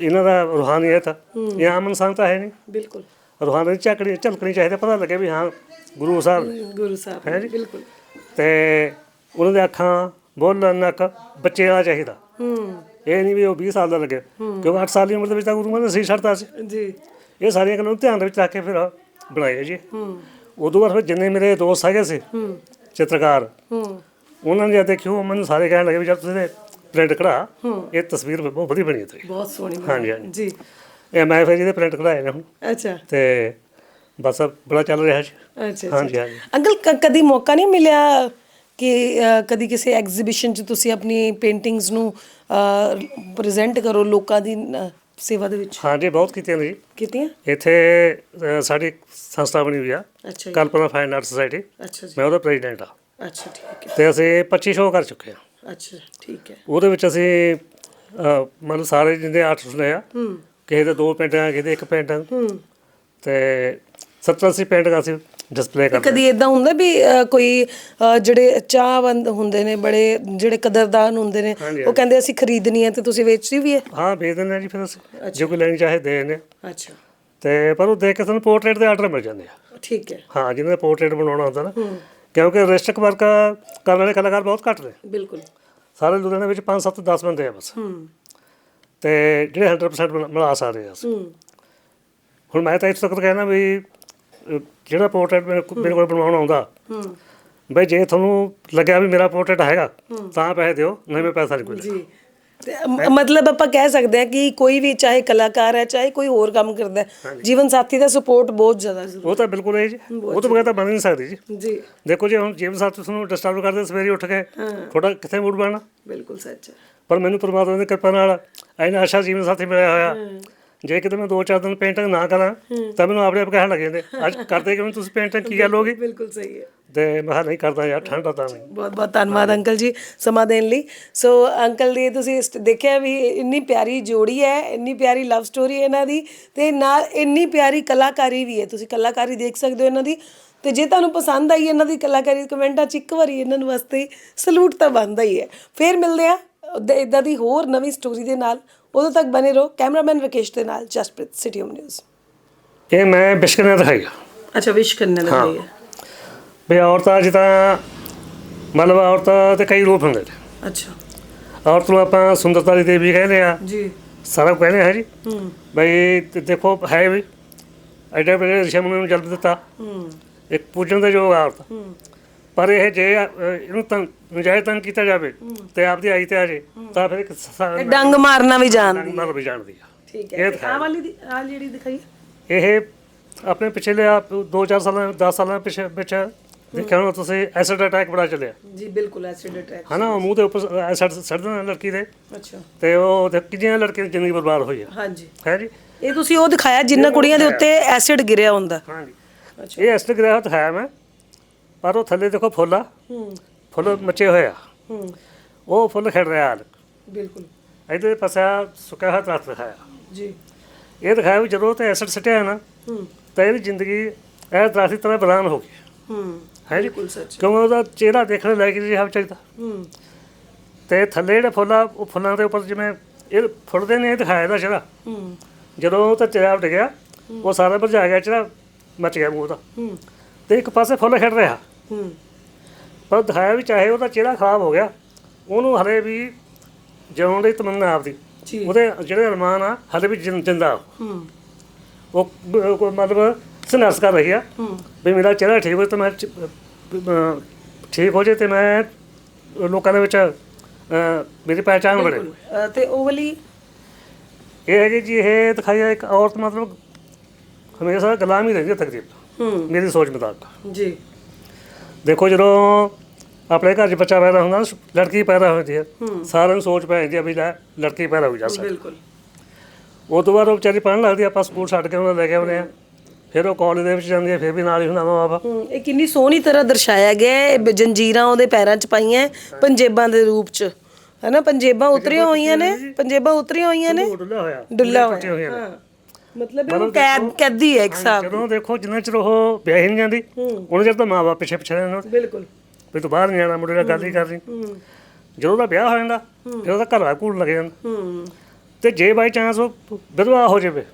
ਇਹਨਾਂ ਦਾ ਰੂਹਾਨੀਅਤ। ਇਹ ਆਮ ਇਨਸਾਨ ਤਾਂ ਹੈ ਨਹੀਂ।
ਬਿਲਕੁਲ।
ਰੂਹਾਨੀ ਝਾਕਣੀ ਝਲਕਣੀ ਚਾਹੀਦੀ ਪਤਾ ਲੱਗੇ ਵੀ ਹਾਂ ਗੁਰੂ ਸਾਹਿਬ।
ਗੁਰੂ ਸਾਹਿਬ
ਹੈ ਜੀ?
ਬਿਲਕੁਲ।
ਤੇ ਉਹਨਾਂ ਦੇ ਅੱਖਾਂ ਬੋਲਣ ਨੱਕ ਬੱਚੇ ਵਾਲਾ ਚਾਹੀਦਾ।
ਹੂੰ।
ਇਹ ਨਹੀਂ ਵੀ ਉਹ 20 ਸਾਲ ਦਾ ਲੱਗੇ। ਕਿਉਂਕਿ 8 ਸਾਲ ਦੀ ਉਮਰ ਦੇ ਵਿੱਚ ਤਾਂ ਗੁਰੂ ਮਹਾਰਾਜ ਨੇ ਸੀ ਛੱਡਤਾ ਸੀ।
ਜੀ।
ਇਹ ਸਾਰੀਆਂ ਗੱਲਾਂ ਨੂੰ ਧਿਆਨ ਦੇ ਵਿੱਚ ਰੱਖ ਕੇ ਫਿਰ ਬਣਾਏ ਜੀ।
ਹੂੰ।
ਉਦੋਂ ਬਾਅਦ ਫਿਰ ਜਿੰਨੇ ਮੇਰੇ ਦੋਸਤ ਹੈਗੇ ਸੀ
ਹੂੰ।
ਚਿੱਤਰਕਾਰ
ਹੂੰ।
ਉਹਨਾਂ ਨੇ ਜਦ ਦੇਖਿਓ ਮੈਨੂੰ ਸਾਰੇ ਕਹਿਣ ਲੱਗੇ ਵੀ ਜਦ ਤੁਸੀਂ ਪ੍ਰਿੰਟ ਕਢਾ ਇਹ ਤਸਵੀਰ ਬਹੁਤ ਵਧੀਆ ਬਣੀ ਤੇਰੀ
ਬਹੁਤ ਸੋਹਣੀ।
ਹਾਂਜੀ, ਹਾਂਜੀ।
ਜੀ।
ਇਹ ਮੈਂ ਫਿਰ ਇਹਦੇ ਪ੍ਰਿੰਟ ਕਢਾਏ ਨੇ ਹੁਣ।
ਅੱਛਾ।
ਤੇ ਬਸ ਬੜਾ ਚੱਲ ਰਿਹਾ ਜੀ।
ਅੱਛਾ
ਹਾਂਜੀ ਹਾਂਜੀ।
ਅੰਕਲ ਕਦੀ ਮੌਕਾ ਨਹੀਂ ਮਿਲਿਆ ਕਿ ਕਦੀ ਕਿਸੇ ਐਗਜ਼ੀਬਿਸ਼ਨ 'ਚ ਤੁਸੀਂ ਆਪਣੀ ਪੇਂਟਿੰਗਸ ਨੂੰ ਪ੍ਰੈਜ਼ੈਂਟ ਕਰੋ ਲੋਕਾਂ ਦੀ ਅ, ਸੇਵਾ ਦੇ ਵਿੱਚ।
ਹਾਂਜੀ ਬਹੁਤ ਕੀਤੀਆਂ ਨੇ ਜੀ।
ਕੀਤੀਆਂ?
ਇੱਥੇ ਅ, ਸਾਡੀ ਇੱਕ ਸੰਸਥਾ ਬਣੀ ਹੋਈ ਆ
ਅੱਛਾ ਜੀ।
Kalpana fine art society.
ਅੱਛਾ ਜੀ।
ਮੈਂ ਉਹਦਾ ਪ੍ਰੈਜ਼ੀਡੈਂਟ ਆ।
ਅੱਛਾ ਠੀਕ ਹੈ।
ਤੇ ਅਸੀਂ 25 ਸ਼ੋਅ ਕਰ ਚੁੱਕੇ ਆ।
ਅੱਛਾ ਠੀਕ ਹੈ।
ਉਹਦੇ ਵਿੱਚ ਅਸੀਂ ਅ, ਮਤਲਬ ਸਾਰੇ ਜਿੰਦੇ ਆਰਟਿਸਟ ਨੇ ਆ
ਹੂੰ।
ਕਿਸੇ ਦੇ ਦੋ ਪੇਂਟਿੰਗਾਂ ਕਿਸੇ ਦੇ ਇੱਕ ਪੇਂਟਿੰਗ
ਹੂੰ।
ਤੇ 70 80 ਪੇਂਟਿੰਗਾਂ ਅਸੀਂ ਡਿਸਪਲੇ ਕਰਦੇ
ਕਦੀ ਇਦਾਂ ਹੁੰਦਾ ਵੀ ਅ, ਕੋਈ ਅ, ਜਿਹੜੇ ਚਾਹਵੰਦ ਹੁੰਦੇ ਨੇ ਬੜੇ ਜਿਹੜੇ ਕਦਰਦਾਨ ਹੁੰਦੇ ਨੇ
ਹਾਂਜੀ,
ਉਹ ਕਹਿੰਦੇ ਅਸੀਂ ਖਰੀਦਣੀ ਹੈ ਤੇ ਤੁਸੀਂ ਵੇਚਦੀ ਵੀ ਹੈ?
ਹਾਂ ਭੇਜ ਦਿੰਦੇ ਆ ਜੀ ਫਿਰ ਅਸੀਂ ਜੇ ਕੋਈ ਲੈਣੀ ਚਾਹੇ ਦੇ ਦਿੰਦੇ
ਅੱਛਾ।
ਤੇ ਪਰ ਉਹ ਦੇਖ ਕੇ ਸਾਨੂੰ ਪੋਰਟਰੇਟ ਦੇ ਆਰਡਰ ਮਿਲ ਜਾਂਦੇ ਆ।
ਠੀਕ ਹੈ।
ਹਾਂ ਜਿਹਨਾਂ ਦਾ ਪੋਰਟਰੇਟ ਬਣਾਉਣਾ ਹੁੰਦਾ ਨਾ। ਕਿਉਂਕਿ ਰਿਸਟਕ ਵਰਕ ਕਰਨ ਵਾਲੇ ਕਲਾਕਾਰ ਬਹੁਤ ਘੱਟ ਨੇ।
ਬਿਲਕੁਲ।
ਸਾਰੇ ਲੁਧਿਆਣੇ ਵਿੱਚ 5 7 10 ਬੰਦੇ ਆ ਬਸ।
ਹੂੰ।
ਤੇ ਜਿਹੜੇ 100% ਬਣਾ- ਬਣਾ ਸਕਦੇ ਆ ਅਸੀਂ।
ਹੂੰ।
ਹੁਣ ਮੈਂ ਤਾਂ ਇਸ ਤੱਕ ਕਹਿਣਾ ਵੀ ਜਿਹੜਾ ਪੋਰਟਰੇਟ ਮੇਰੇ ਕੋਲ ਮੇਰੇ ਕੋਲ ਆਉਂਦਾ
ਹੂੰ।
ਬਈ ਜੇ ਤੁਹਾਨੂੰ ਲੱਗਿਆ ਵੀ ਮੇਰਾ ਪੋਰਟਰੇਟ ਹੈਗਾ ਤਾਂ ਪੈਸੇ ਦਿਓ ਨਹੀਂ ਮੈਂ ਪੈਸਾ ਨਹੀਂ ਕੋਈ।
ਜੀ। ਮਤਲਬ ਆਪਾਂ ਕਹਿ ਸਕਦੇ ਹਾਂ ਕਿ ਕੋਈ ਵੀ ਚਾਹੇ ਕਲਾਕਾਰ ਹੈ ਚਾਹੇ ਕੋਈ ਹੋਰ ਕੰਮ ਕਰਦਾ ਹੈ ਜੀਵਨ ਸਾਥੀ ਦਾ ਸਪੋਰਟ ਬਹੁਤ ਜ਼ਿਆਦਾ ਜ਼ਰੂਰੀ
ਉਹ ਤਾਂ ਬਿਲਕੁਲ ਹੈ ਜੀ। ਉਹ ਤੋਂ ਬਗੈਰ ਤਾਂ ਬਣ ਨਹੀਂ ਸਕਦੀ ਜੀ।
ਜੀ।
ਦੇਖੋ ਜੀ ਹੁਣ ਜੀਵਨ ਸਾਥੀ ਤੁਹਾਨੂੰ ਡਿਸਟਰਬ ਕਰਦੇ ਸਵੇਰੇ ਉੱਠ ਕੇ ਤੁਹਾਡਾ ਕਿੱਥੇ ਮੂਡ ਬਣਨਾ?
ਬਿਲਕੁਲ ਸੱਚ
ਪਰ ਮੈਨੂੰ ਪਰਮਾਤਮਾ ਦੀ ਕਿਰਪਾ ਨਾਲ ਇੰਨਾ ਅੱਛਾ ਜੀਵਨ ਸਾਥੀ ਮਿਲਿਆ ਹੋਇਆ। ਜੇ ਕਿਤੇ ਮੈਂ ਦੋ ਚਾਰ ਦਿਨ ਪੇਂਟਿੰਗ ਨਾ ਕਰਾਂ ਤਾਂ ਮੈਨੂੰ ਆਪਣੇ ਆਪ ਕਹਿਣ ਲੱਗ ਜਾਂਦੇ ਅੱਜ ਕਰਦੇ ਕਿਵੇਂ ਤੁਸੀਂ ਪੇਂਟਿੰਗ ਕੀ ਗੱਲ ਹੋ ਗਈ?
ਬਿਲਕੁਲ ਸਹੀ ਹੈ।
ਤੇ ਮੈਂ ਨਹੀਂ ਕਰਦਾ ਯਾਰ ਠੰਡਾ ਤਾਂ ਨਹੀਂ
ਬਹੁਤ ਬਹੁਤ ਧੰਨਵਾਦ ਅੰਕਲ ਜੀ ਸਮਾਂ ਦੇਣ ਲਈ। ਸੋ ਅੰਕਲ ਦੀ ਤੁਸੀਂ ਦੇਖਿਆ ਵੀ ਇੰਨੀ ਪਿਆਰੀ ਜੋੜੀ ਹੈ ਇੰਨੀ ਪਿਆਰੀ ਲਵ ਸਟੋਰੀ ਇਹਨਾਂ ਦੀ ਤੇ ਨਾਲ ਇੰਨੀ ਪਿਆਰੀ ਕਲਾਕਾਰੀ ਵੀ ਹੈ। ਤੁਸੀਂ ਕਲਾਕਾਰੀ ਦੇਖ ਸਕਦੇ ਹੋ ਇਹਨਾਂ ਦੀ ਤੇ ਜੇ ਤੁਹਾਨੂੰ ਪਸੰਦ ਆਈ ਇਹਨਾਂ ਦੀ ਕਲਾਕਾਰੀ ਕਮੈਂਟਾਂ 'ਚ ਇੱਕ ਵਾਰੀ ਇਹਨਾਂ ਨੂੰ ਵਾਸਤੇ ਸਲੂਟ ਤਾਂ ਬਣਦਾ ਹੀ ਹੈ। ਫੇਰ ਮਿਲਦੇ ਆ ਇਦਾਂ ਦੀ ਹੋਰ ਨਵੀਂ ਸਟੋਰੀ ਦੇ ਨਾਲ। ਉਦੋਂ ਤੱਕ ਬਨੇ ਰਹੋ ਕੈਮਰਾਮੈਨ ਵਿਕੇਸ਼ ਦੇ ਨਾਲ ਜਸਪ੍ਰੀਤ ਸਿਟੀ ਹੋਮ ਨਿਊਜ਼
ਇਹ ਮੈਂ ਬਿਸ਼ਕ ਨੇ ਦਿਖਾਈ ਆ
ਅੱਛਾ ਵਿਸ਼ ਕਰਨੇ ਲੱਗੇ ਹੈ।
ਵੀ ਔਰਤਾਂ ਜਿੱਦਾਂ ਮਤਲਬ ਔਰਤਾਂ ਤੇ ਕਈ ਰੂਪ ਹੁੰਦੇ ਨੇ।
ਅੱਛਾ।
ਔਰਤ ਨੂੰ ਆਪਾਂ ਸੁੰਦਰਤਾ ਦੀ ਦੇਵੀ ਕਹਿੰਦੇ ਆ।
ਜੀ।
ਸਾਰਾ ਕਹਿੰਦੇ ਆ ਜੀ
ਹੂੰ।
ਬਈ ਤੇ ਦੇਖੋ ਹੈ ਵੀ। ਐਡੇ ਬੜੇ ਰਿਸ਼ੀ ਮੁਨੀ ਨੂੰ ਜਨਮ ਦਿੱਤਾ।
ਹੂੰ।
ਇੱਕ ਪੂਜਣ ਦੇ ਯੋਗ ਔਰਤ।
ਹੂੰ।
ਪਰ ਇਹ ਜੇ ਅ, ਇਹਨੂੰ ਤਾਂ ਨਜਾਇਜ਼ ਤੰਗ ਕੀਤਾ ਜਾਵੇ ਤੇ ਆਪਦੀ ਆਈ ਤੇ ਆ ਜੇ ਤਾਂ ਫਿਰ ਇੱਕ
ਇਹ ਡੰਗ ਮਾਰਨਾ ਵੀ ਜਾਣਦੀ
ਨਾਲ ਵੀ ਜਾਣਦੀ ਆ।
ਠੀਕ
ਇਹ
ਹੈ।
ਦਿਖਾਇਆ।
ਆ ਵਾਲੀ ਦੀ ਆ ਜਿਹੜੀ ਦਿਖਾਈ
ਇਹ ਆਪਣੇ ਪਿਛਲੇ ਆਪ 2-4 ਸਾਲਾਂ 10 ਸਾਲਾਂ ਪਿਛੇ ਵਿੱਚ ਦੇਖਿਆ ਹੋਣਾ ਤੁਸੀਂ ਐਸਿਡ ਅਟੈਕ ਬੜਾ ਚੱਲਿਆ।
ਜੀ ਬਿਲਕੁਲ ਐਸਿਡ ਅਟੈਕ
ਹਨਾ ਮੂੰਹ ਦੇ ਉੱਪਰ ਐਸਿਡ ਸੜ ਦਿੰਦਾ ਲੜਕੀ ਦੇ।
ਅੱਛਾ।
ਤੇ ਉਹ ਤੇ ਕਿੰਨੀਆਂ ਲੜਕੀਆਂ ਦੀ ਜ਼ਿੰਦਗੀ ਬਰਬਾਦ ਹੋਈ ਆ।
ਹਾਂਜੀ।
ਹੈ ਜੀ?
ਇਹ ਤੁਸੀਂ ਉਹ ਦਿਖਾਇਆ ਜਿੰਨਾ ਕੁੜੀਆਂ ਦੇ ਉੱਤੇ ਐਸਿਡ ਗਿਰਿਆ ਹੁੰਦਾ।
ਹਾਂਜੀ। ਇਹ ਐਸਿਡ ਗ੍ਰਹਿ ਹੈ ਮੈਂ। ਪਰ ਉਹ ਥੱਲੇ ਦੇਖੋ ਫੁੱਲ ਆ।
ਹੂੰ।
ਫੁੱਲ ਮੱਚੇ ਹੋਏ ਆ।
ਹੂੰ।
ਉਹ ਫੁੱਲ ਖਿੜ ਰਿਹਾ ਹਾਲ।
ਬਿਲਕੁਲ।
ਇਹਦੇ ਪਾਸੇ ਸੁੱਕਿਆ ਹੋਇਆ ਦਰਖਤ ਦਿਖਾਇਆ।
ਜੀ।
ਇਹ ਦਿਖਾਇਆ ਵੀ ਜਦੋਂ ਤੇ ਐਸਿਡ ਸਿੱਟਿਆ ਨਾ
ਹੂੰ।
ਤਾਂ ਇਹਦੀ ਜ਼ਿੰਦਗੀ ਇਹ ਦਰਖਤ ਦੀ ਤਰ੍ਹਾਂ ਬਦਾਨ ਹੋ ਗਈ।
ਹੂੰ।
ਹੈ ਜੀ।
ਬਿਲਕੁਲ ਸੱਚ।
ਕਿਉਂਕਿ ਉਹਦਾ ਚਿਹਰਾ ਦੇਖਣ ਲਾਇਕ ਜਿਹਾ ਚਾਹੀਦਾ
ਹੂੰ।
ਤੇ ਥੱਲੇ ਜਿਹੜੇ ਫੁੱਲ ਆ ਉਹ ਫੁੱਲਾਂ ਦੇ ਉੱਪਰ ਜਿਵੇਂ ਇਹ ਫੁੱਲਦੇ ਨੇ ਇਹ ਦਿਖਾਇਆ ਦਾ ਚਿਹਰਾ।
ਹੂੰ।
ਜਦੋਂ ਉਹ ਤਾਂ ਚਿਹਰਾ ਉੱਡ ਗਿਆ ਉਹ ਸਾਰਾ ਭਜਾ ਗਿਆ ਚਿਹਰਾ ਮਚ ਗਿਆ ਮੂੰਹ ਦਾ
ਹੂੰ।
ਤੇ ਇੱਕ ਪਾਸੇ ਫੁੱਲ ਖਿੜ ਰਿਹਾ।
ਹੂੰ।
ਪਰ ਦਿਖਾਇਆ ਵੀ ਚਾਹੇ ਉਹਦਾ ਚਿਹਰਾ ਖਰਾਬ ਹੋ ਗਿਆ ਉਹਨੂੰ ਹਲੇ ਵੀ ਜਿਉਣ ਦੀ ਤਮੰਨਾ ਆਪਦੀ। ਉਹਦੇ ਜਿਹੜੇ ਅਰਮਾਨ ਆ ਹਲੇ ਵੀ ਜਿੰਦਾ।
ਹੂੰ।
ਉਹ ਕੋਈ ਮਤਲਬ ਸੰਘਰਸ਼ ਕਰ ਰਹੀ ਆ।
ਹੂੰ।
ਵੀ ਮੇਰਾ ਚਿਹਰਾ ਠੀਕ ਹੋਵੇ ਤਾਂ ਮੈਂ ਠੀਕ ਹੋ ਜੇ ਤੇ ਮੈਂ ਲੋਕਾਂ ਦੇ ਵਿੱਚ ਮੇਰੀ ਪਹਿਚਾਣ ਬਣੇ।
ਤੇ ਉਹ ਵਾਲੀ?
ਇਹ ਹੈਗੀ ਜੀ ਇਹ ਦਿਖਾਇਆ ਇੱਕ ਔਰਤ ਮਤਲਬ ਹਮੇਸ਼ਾ ਗੁਲਾਮ ਹੀ ਰਹਿੰਦੀ ਹੈ ਤਕਰੀਬਨ।
ਹੂੰ।
ਮੇਰੀ ਸੋਚ ਮੁਤਾਬਕ।
ਜੀ।
ਦੇਖੋ ਜਦੋਂ ਆਪਣੇ ਘਰ 'ਚ ਬੱਚਾ ਪੈਦਾ ਹੁੰਦਾ ਲੜਕੀ ਪੈਦਾ ਹੁੰਦੀ ਹੈ। ਸਾਰਿਆਂ ਨੂੰ ਸੋਚ ਪੈ ਜਾਂਦੀ ਹੈ ਵੀ ਲੈ ਲੜਕੀ ਪੈਦਾ ਹੋ ਜਾ ਸਕਦੀ
ਬਿਲਕੁਲ।
ਉਹ ਤੋਂ ਬਾਅਦ ਉਹ ਵਿਚਾਰੀ ਪੜ੍ਹਨ ਲੱਗਦੀ ਆ, ਆਪਾਂ ਸਕੂਲ ਛੱਡ ਕੇ ਉਹਨਾਂ ਨੂੰ ਲੈ ਕੇ ਆਉਂਦੇ ਆ ਫਿਰ ਉਹ ਕਾਲਜ ਦੇ ਵਿੱਚ ਜਾਂਦੀ ਹੈ ਫਿਰ ਵੀ ਨਾਲ ਹੀ ਹੁੰਦਾ ਮਾਂ ਬਾਪ
ਹੂੰ ਇਹ ਕਿੰਨੀ ਸੋਹਣੀ ਤਰ੍ਹਾਂ ਦਰਸਾਇਆ ਗਿਆ ਹੈ ਇਹ ਬ- ਜੰਜੀਰਾਂ ਉਹਦੇ ਪੈਰਾਂ 'ਚ ਪਾਈਆਂ ਹੈ, ਪੰਜੇਬਾਂ ਦੇ ਰੂਪ 'ਚ। ਹੈਨਾ ਪੰਜੇਬਾਂ ਉਤਰੀਆਂ ਹੋਈਆਂ ਨੇ ਪੰਜੇਬਾਂ ਉਤਰੀਆਂ ਹੋਈਆਂ ਨੇ।
ਡੁੱਲਿਆ ਹੋਇਆ।
ਡੁੱਲਾ ਹੋਇਆ ਮਤਲਬ ਇਹ ਕੈਦ ਕੈਦੀ ਹੈ ਇੱਕ ਹਿਸਾਬ
ਜਦੋਂ ਦੇਖੋ ਜਿੰਨਾ ਚਿਰ ਉਹ ਵਿਆਹੀ ਨਹੀਂ ਜਾਂਦੀ ਉਹਨਾਂ ਚਿਰ ਤਾਂ ਮਾਂ ਬਾਪ ਪਿੱਛੇ ਪਿੱਛੇ ਰਹਿੰਦੇ ਨੇ।
ਬਿਲਕੁਲ।
ਵੀ ਤੂੰ ਬਾਹਰ ਨਹੀਂ ਜਾਣਾ ਮੁੰਡੇ ਨਾਲ ਗੱਲ ਹੀ ਕਰਨੀ। ਜਦੋਂ ਦਾ ਵਿਆਹ ਹੋ ਜਾਂਦਾ ਫਿਰ ਉਹਦਾ ਘਰ ਘੂੜ ਲੱਗ ਜਾਂਦਾ। ਤੇ ਜੇ ਬਾਈ ਚਾਂਸ ਉਹ ਵਿਧਵਾ ਹੋ ਜਾਵੇ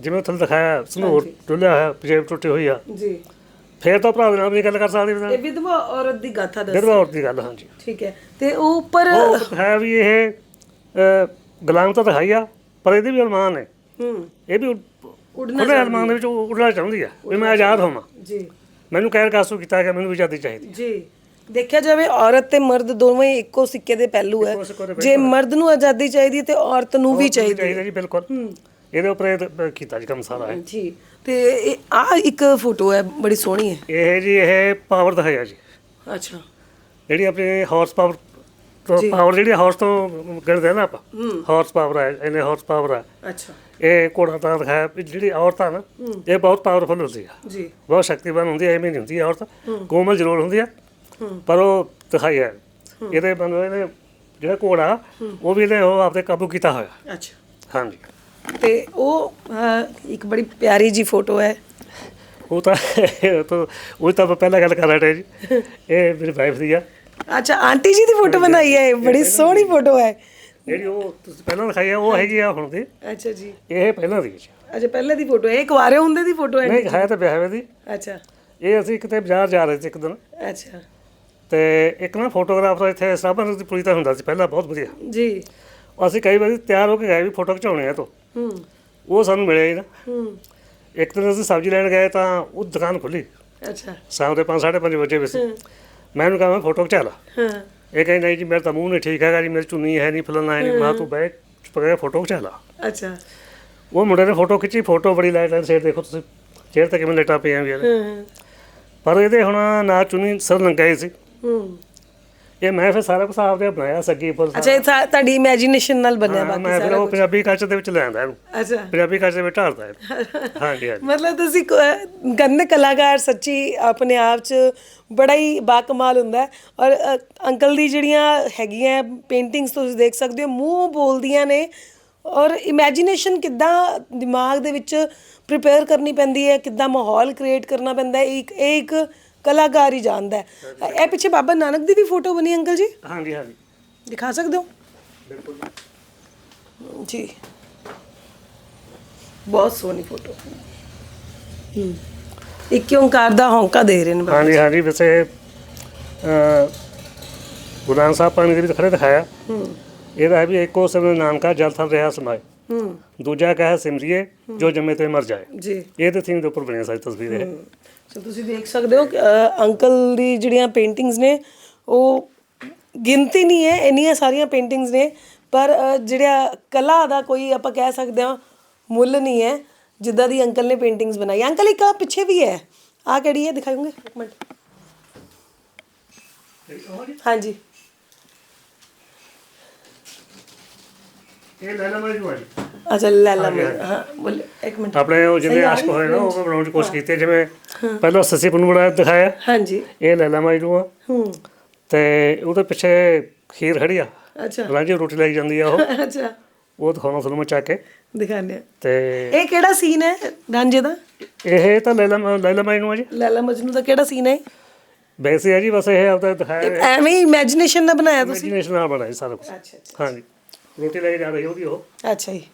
ਜਿਵੇਂ ਉੱਥੇ ਦਿਖਾਇਆ ਸੰਧੂਰ ਡੁੱਲਿਆ ਹੋਇਆ ਪਜੇਬ ਟੁੱਟੀ ਹੋਈ ਆ।
ਜੀ।
ਫਿਰ ਤਾਂ ਭਰਾ ਨਾਲ ਵੀ ਗੱਲ ਕਰ ਸਕਦੀ
ਇਹ ਵਿਧਵਾ ਔਰਤ ਦੀ ਗਾਥਾ ਦੱਸ।
ਵਿਧਵਾ ਔਰਤ ਦੀ ਗੱਲ ਹਾਂਜੀ।
ਠੀਕ ਹੈ। ਤੇ ਉਹ ਉੱਪਰ
ਉਹ ਹੈ ਵੀ ਇਹ ਗੁਲਾਮ ਤਾਂ ਦਿਖਾਈ ਆ ਪਰ ਇਹਦੇ ਵੀ ਅਰਮਾਨ ਨੇ
ਹੂੰ।
ਇਹ ਵੀ
ਉੱਡਣਾ
ਖੁੱਲੇ ਅਰਮਾਨ ਦੇ ਵਿੱਚ ਉਹ ਉੱਡਣਾ ਚਾਹੁੰਦੀ ਆ ਵੀ ਮੈਂ ਆਜ਼ਾਦ ਹੋਵਾਂ।
ਜੀ।
ਮੈਨੂੰ ਕਹਿਰ ਕਾਸੂ ਕੀਤਾ ਗਿਆ ਮੈਨੂੰ ਵੀ ਆਜ਼ਾਦੀ ਚਾਹੀਦੀ
ਜੀ। ਦੇਖਿਆ ਜਾਵੇ ਔਰਤ ਤੇ ਮਰਦ ਦੋਵੇਂ ਹੀ ਇੱਕੋ ਸਿੱਕੇ ਦੇ ਪਹਿਲੂ ਹੈ
ਸਿੱਕੇ ਦੇ
ਜੇ ਮਰਦ ਨੂੰ ਆਜ਼ਾਦੀ ਚਾਹੀਦੀ ਹੈ ਤੇ ਔਰਤ ਨੂੰ ਵੀ ਚਾਹੀਦੀ
ਚਾਹੀਦਾ ਜੀ ਬਿਲਕੁਲ। ਇਹਦੇ ਉੱਪਰ ਇਹ ਤਾਂ ਕੀਤਾ ਜੀ ਕੰਮ ਸਾਰਾ ਹੈ
ਜੀ। ਤੇ ਇਹ ਆ ਇੱਕ ਫੋਟੋ ਹੈ ਬੜੀ ਸੋਹਣੀ ਹੈ।
ਇਹ ਜੀ ਇਹ ਪਾਵਰ ਦਿਖਾਇਆ ਜੀ।
ਅੱਛਾ।
ਜਿਹੜੀ ਆਪਣੀ ਹਾਰਸ ਪਾਵਰ ਤੋਂ ਪਾਵਰ ਜਿਹੜੀ ਹਾਰਸ ਤੋਂ ਗਣਦੇ ਆ ਨਾ ਆਪਾਂ ਹਾਰਸ ਪਾਵਰ ਹੈ ਇਹਨੇ ਹਾਰਸ ਪਾਵਰ ਹੈ
ਅੱਛਾ।
ਇਹ ਕੋੜਾ ਤਾਂ ਵੀ ਜਿਹੜੀ ਔਰਤ ਨਾ ਇਹ ਬਹੁਤ ਪਾਵਰਫੁਲ ਹੁੰਦੀ ਆ।
ਜੀ।
ਬਹੁਤ ਸ਼ਕਤੀਵਾਨ ਹੁੰਦੀ ਹੈ ਐਵੇਂ ਨਹੀਂ ਹੁੰਦੀ ਔਰਤ। ਕੋਮਲ ਜ਼ਰੂਰ ਹੁੰਦੀ ਆ ਪਰ ਉਹ ਦਿਖਾਈ ਹੈ। ਇਹਦੇ ਬੰਦੇ ਇਹਨੇ ਜਿਹੜਾ ਘੋੜਾ ਉਹ ਵੀ ਇਹਨੇ ਉਹ ਆਪਦੇ ਕਾਬੂ ਕੀਤਾ ਹੋਇਆ।
ਅੱਛਾ।
ਹਾਂਜੀ।
ਤੇ ਉਹ ਇੱਕ ਬੜੀ ਪਿਆਰੀ ਜੀ ਫੋਟੋ ਹੈ।
ਉਹ ਤਾਂ ਉਹ ਤਾਂ ਉਹ ਤਾਂ ਆਪਾਂ ਪਹਿਲਾਂ ਗੱਲ ਕਰ ਰਹੇ ਜੀ। ਇਹ ਮੇਰੀ ਵਾਈਫ ਦੀ ਆ।
ਅੱਛਾ ਆਂਟੀ ਜੀ ਦੀ ਫੋਟੋ ਬਣਾਈ ਹੈ ਇਹ ਬੜੀ ਸੋਹਣੀ ਫੋਟੋ ਹੈ।
ਜਿਹੜੀ ਉਹ ਤੁਸੀਂ ਪਹਿਲਾਂ ਦਿਖਾਈ ਆ ਉਹ ਹੈਗੀ ਆ ਹੁਣ ਦੀ।
ਅੱਛਾ ਜੀ।
ਇਹ ਪਹਿਲਾਂ ਦੀ ਹੈ।
ਅੱਛਾ ਪਹਿਲੇ ਦੀ ਫੋਟੋ ਹੈ ਇਹ ਕੁਆਰੇ ਹੁੰਦੇ ਦੀ ਫੋਟੋ ਹੈ
ਨਹੀਂ ਹੈ ਤਾਂ ਵਿਆਹ ਦੀ।
ਅੱਛਾ।
ਇਹ ਅਸੀਂ ਕਿਤੇ ਬਾਜ਼ਾਰ ਜਾ ਰਹੇ ਸੀ ਇੱਕ ਦਿਨ।
ਅੱਛਾ।
ਤੇ ਇੱਕ ਨਾ ਫੋਟੋਗ੍ਰਾਫਰ ਇੱਥੇ ਸਰਾਭਾ ਦੀ ਪੁਲੀ ਤਾਂ ਹੁੰਦਾ ਸੀ ਪਹਿਲਾਂ ਬਹੁਤ ਵਧੀਆ।
ਜੀ।
ਅਸੀਂ ਕਈ ਵਾਰੀ ਤਿਆਰ ਹੋ ਕੇ ਗਏ ਵੀ ਫੋਟੋ ਖਿਚਾਉਣੇ ਆ ਤੋਂ।
ਹੂੰ।
ਉਹ ਸਾਨੂੰ ਮਿਲਿਆ ਹੀ ਨਾ।
ਹੂੰ।
ਇੱਕ ਦਿਨ ਅਸੀਂ ਸਬਜ਼ੀ ਲੈਣ ਗਏ ਤਾਂ ਉਹ ਦੁਕਾਨ ਖੁੱਲੀ
ਅੱਛਾ।
ਸ਼ਾਮ ਦੇ 5:30 ਵਜੇ ਵਿੱਚ ਮੈਂ ਉਹਨੂੰ ਕਹਾਂ ਮੈਂ ਫੋਟੋ ਖਿਚਾ ਲਾ।
ਹਾਂ।
ਇਹ ਕਹਿੰਦਾ ਜੀ ਮੇਰਾ ਤਾਂ ਮੂੰਹ ਨਹੀਂ ਠੀਕ ਹੈਗਾ ਜੀ ਮੇਰੀ ਚੁੰਨੀ ਹੈ ਨਹੀਂ ਫਲਾਣਾ ਹੈ ਨਹੀਂ। ਮੈਂ ਤੂੰ ਬਹਿ ਚੁੱਪ ਕਰਕੇ ਫੋਟੋ ਖਿਚਾ ਲਾ।
ਅੱਛਾ।
ਉਹ ਮੁੰਡੇ ਨੇ ਫੋਟੋ ਖਿੱਚੀ ਫੋਟੋ ਬੜੀ ਲਾਈਟ ਐਂਡ ਸ਼ੇਡ ਦੇਖੋ ਤੁਸੀਂ ਚਿਹਰੇ ਤੇ ਕਿਵੇਂ ਲੇਟਾ ਪਿਆ ਵੀ।
ਹਾਂ
ਪਰ ਇਹਦੇ ਹੁਣ ਨਾ ਚੁੰਨੀ ਸਰ ਲੰਗਾਈ ਸੀ।
ਹੂੰ।
ਇਹ ਮੈਂ ਫਿਰ ਸਾਰਾ ਕੁਝ ਆਪਦੇ ਆਪ ਬਣਾਇਆ ਸੱਗੀ ਪੁਰ
ਅੱਛਾ ਇਹ ਤੁਹਾਡੀ ਇਮੇਜਿਨੇਸ਼ਨ ਨਾਲ ਬਣਿਆ ਬਾਕੀ
ਮੈਂ ਫਿਰ ਉਹ ਪੰਜਾਬੀ ਕਲਚਰ ਦੇ ਵਿੱਚ ਲਿਆਂਦਾ ਇਹਨੂੰ।
ਅੱਛਾ।
ਪੰਜਾਬੀ ਕਲਚਰ ਦੇ ਵਿੱਚ ਢਾਲਦਾ ਇਹਨੂੰ। ਹਾਂਜੀ ਹਾਂਜੀ।
ਮਤਲਬ ਤੁਸੀਂ ਕ- ਗੰਦੇ ਕਲਾਕਾਰ ਸੱਚੀ ਆਪਣੇ ਆਪ 'ਚ ਬੜਾ ਹੀ ਬਾਕਮਾਲ ਹੁੰਦਾ ਹੈ। ਔਰ ਅ, ਅੰਕਲ ਦੀ ਜਿਹੜੀਆਂ ਹੈਗੀਆਂ ਪੇਂਟਿੰਗਸ ਤੁਸੀਂ ਦੇਖ ਸਕਦੇ ਹੋ ਮੂੰਹ ਬੋਲਦੀਆਂ ਨੇ। ਔਰ ਇਮੇਜਿਨੇਸ਼ਨ ਕਿੱਦਾਂ ਦਿਮਾਗ ਦੇ ਵਿੱਚ ਪ੍ਰਿਪੇਅਰ ਕਰਨੀ ਪੈਂਦੀ ਹੈ ਕਿੱਦਾਂ ਮਾਹੌਲ ਕ੍ਰੀਏਟ ਕਰਨਾ ਪੈਂਦਾ ਹੈ। ਇੱਕ ਇਹ ਇੱਕ ਕਲਾਕਾਰ ਹੀ ਜਾਣਦਾ ਹੈ। ਇਹ ਪਿੱਛੇ ਬਾਬਾ ਨਾਨਕ ਦੀ ਵੀ ਫੋਟੋ ਬਣੀ ਅੰਕਲ ਜੀ?
ਹਾਂਜੀ ਹਾਂਜੀ।
ਦਿਖਾ ਸਕਦੇ ਹੋ?
ਬਿਲਕੁਲ
ਜੀ। ਬਹੁਤ ਸੋਹਣੀ ਫੋਟੋ। ਹੂੰ। ਇੱਕ ਓੰਕਾਰ ਦਾ ਹੌਂਕਾ ਦੇ ਰਹੇ ਨੇ ਬਾਬਾ।
ਹਾਂਜੀ ਹਾਂਜੀ ਵੈਸੇ ਅ ਗੁਰੂ ਸਾਹਿਬ ਪਾਣੀ ਦੇ ਵਿੱਚ ਖੜੇ ਦਿਖਾਇਆ। ਇਹਦਾ ਹੈ ਵੀ ਇੱਕੋ ਸਿਮਰਨ ਨਾਨਕਾ ਜਲ ਥਲ ਰਿਹਾ ਸਮਾਏ।
ਹੂੰ।
ਦੂਜਾ ਕਹੇ ਸਿਮਰਿਏ ਜੋ ਜੰਮੇ ਤੇ ਮਰ ਜਾਏ।
ਜੀ।
ਇਹ ਤੇ ਥੀਮ ਦੇ ਉੱਪਰ ਬਣੀ ਸਾਰੀ ਤਸਵੀਰ ਹੈ।
ਸੋ ਤੁਸੀਂ ਦੇਖ ਸਕਦੇ ਹੋ ਅੰਕਲ ਦੀ ਜਿਹੜੀਆਂ ਪੇਂਟਿੰਗਸ ਨੇ ਉਹ ਗਿਣਤੀ ਨਹੀਂ ਹੈ ਇੰਨੀਆਂ ਸਾਰੀਆਂ ਪੇਂਟਿੰਗਸ ਨੇ ਪਰ ਜਿਹੜਾ ਕਲਾ ਦਾ ਕੋਈ ਆਪਾਂ ਕਹਿ ਸਕਦੇ ਹਾਂ ਮੁੱਲ ਨਹੀਂ ਹੈ ਜਿੱਦਾਂ ਦੀ ਅੰਕਲ ਨੇ ਪੇਂਟਿੰਗਸ ਬਣਾਈ। ਅੰਕਲ ਇੱਕ ਆਹ ਪਿੱਛੇ ਵੀ ਹੈ। ਆ ਕਿਹੜੀ ਹੈ? ਦਿਖਾਉਂਗੇ ਇੱਕ ਮਿੰਟ। ਹਾਂਜੀ।
ਇਹ ਲੈਲਾ
ਅੱਛਾ ਲੈਲਾ ਮੈਂ। ਹਾਂ ਬੋਲੇ ਇੱਕ ਮਿੰਟ।
ਆਪਣੇ ਉਹ ਜਿੰਨੇ ਆਸ਼ਕ ਹੋਏ ਨਾ ਉਹ ਬਣਾਉਣ ਦੀ ਕੋਸ਼ਿਸ਼ ਕੀਤੀ ਹੈ। ਜਿਵੇਂ ਪਹਿਲਾਂ ਸੱਸੀ ਪੁੰਨੂ ਦਿਖਾਇਆ।
ਹਾਂਜੀ।
ਇਹ ਲੈਲਾ ਮਜੂਆ
ਹੂੰ।
ਤੇ ਉਹਦੇ ਪਿੱਛੇ ਖੀਰ ਖੜੀ ਆ।
ਅੱਛਾ।
ਰਾਂਝੇ ਰੋਟੀ ਲੈ ਕੇ ਜਾਂਦੀ ਆ ਉਹ।
ਅੱਛਾ।
ਉਹ ਦਿਖਾਉਣਾ ਤੁਹਾਨੂੰ ਮੈਂ ਚੱਕ ਕੇ।
ਦਿਖਾਣੇ
ਤੇ
ਇਹ ਕਿਹੜਾ ਸੀਨ ਹੈ ਰਾਂਝੇ ਦਾ?
ਇਹ ਤਾਂ ਲੈਲਾ ਲੈਲਾ ਮੈਨੂੰ ਆ ਜੀ
ਲੈਲਾ ਮਜਨੂ ਦਾ ਕਿਹੜਾ ਸੀਨ ਹੈ?
ਵੈਸੇ ਆ ਜੀ ਬਸ ਇਹ ਆਪਦਾ ਦਿਖਾਇਆ
ਐਵੇਂ ਹੀ ਇਮੇਜਿਨੇਸ਼ਨ ਨਾਲ ਬਣਾਇਆ ਤੁਸੀਂ?
ਇਮੇਜਿਨੇਸ਼ਨ ਨਾਲ ਬਣਾਇਆ ਸਾਰਾ ਕੁਝ
ਅੱਛਾ।
ਹਾਂਜੀ। ਰੋਟੀ ਲੈ ਕੇ ਜਾ ਰਹੀ ਉਹਦੀ ਉਹ
ਅੱਛਾ ਜੀ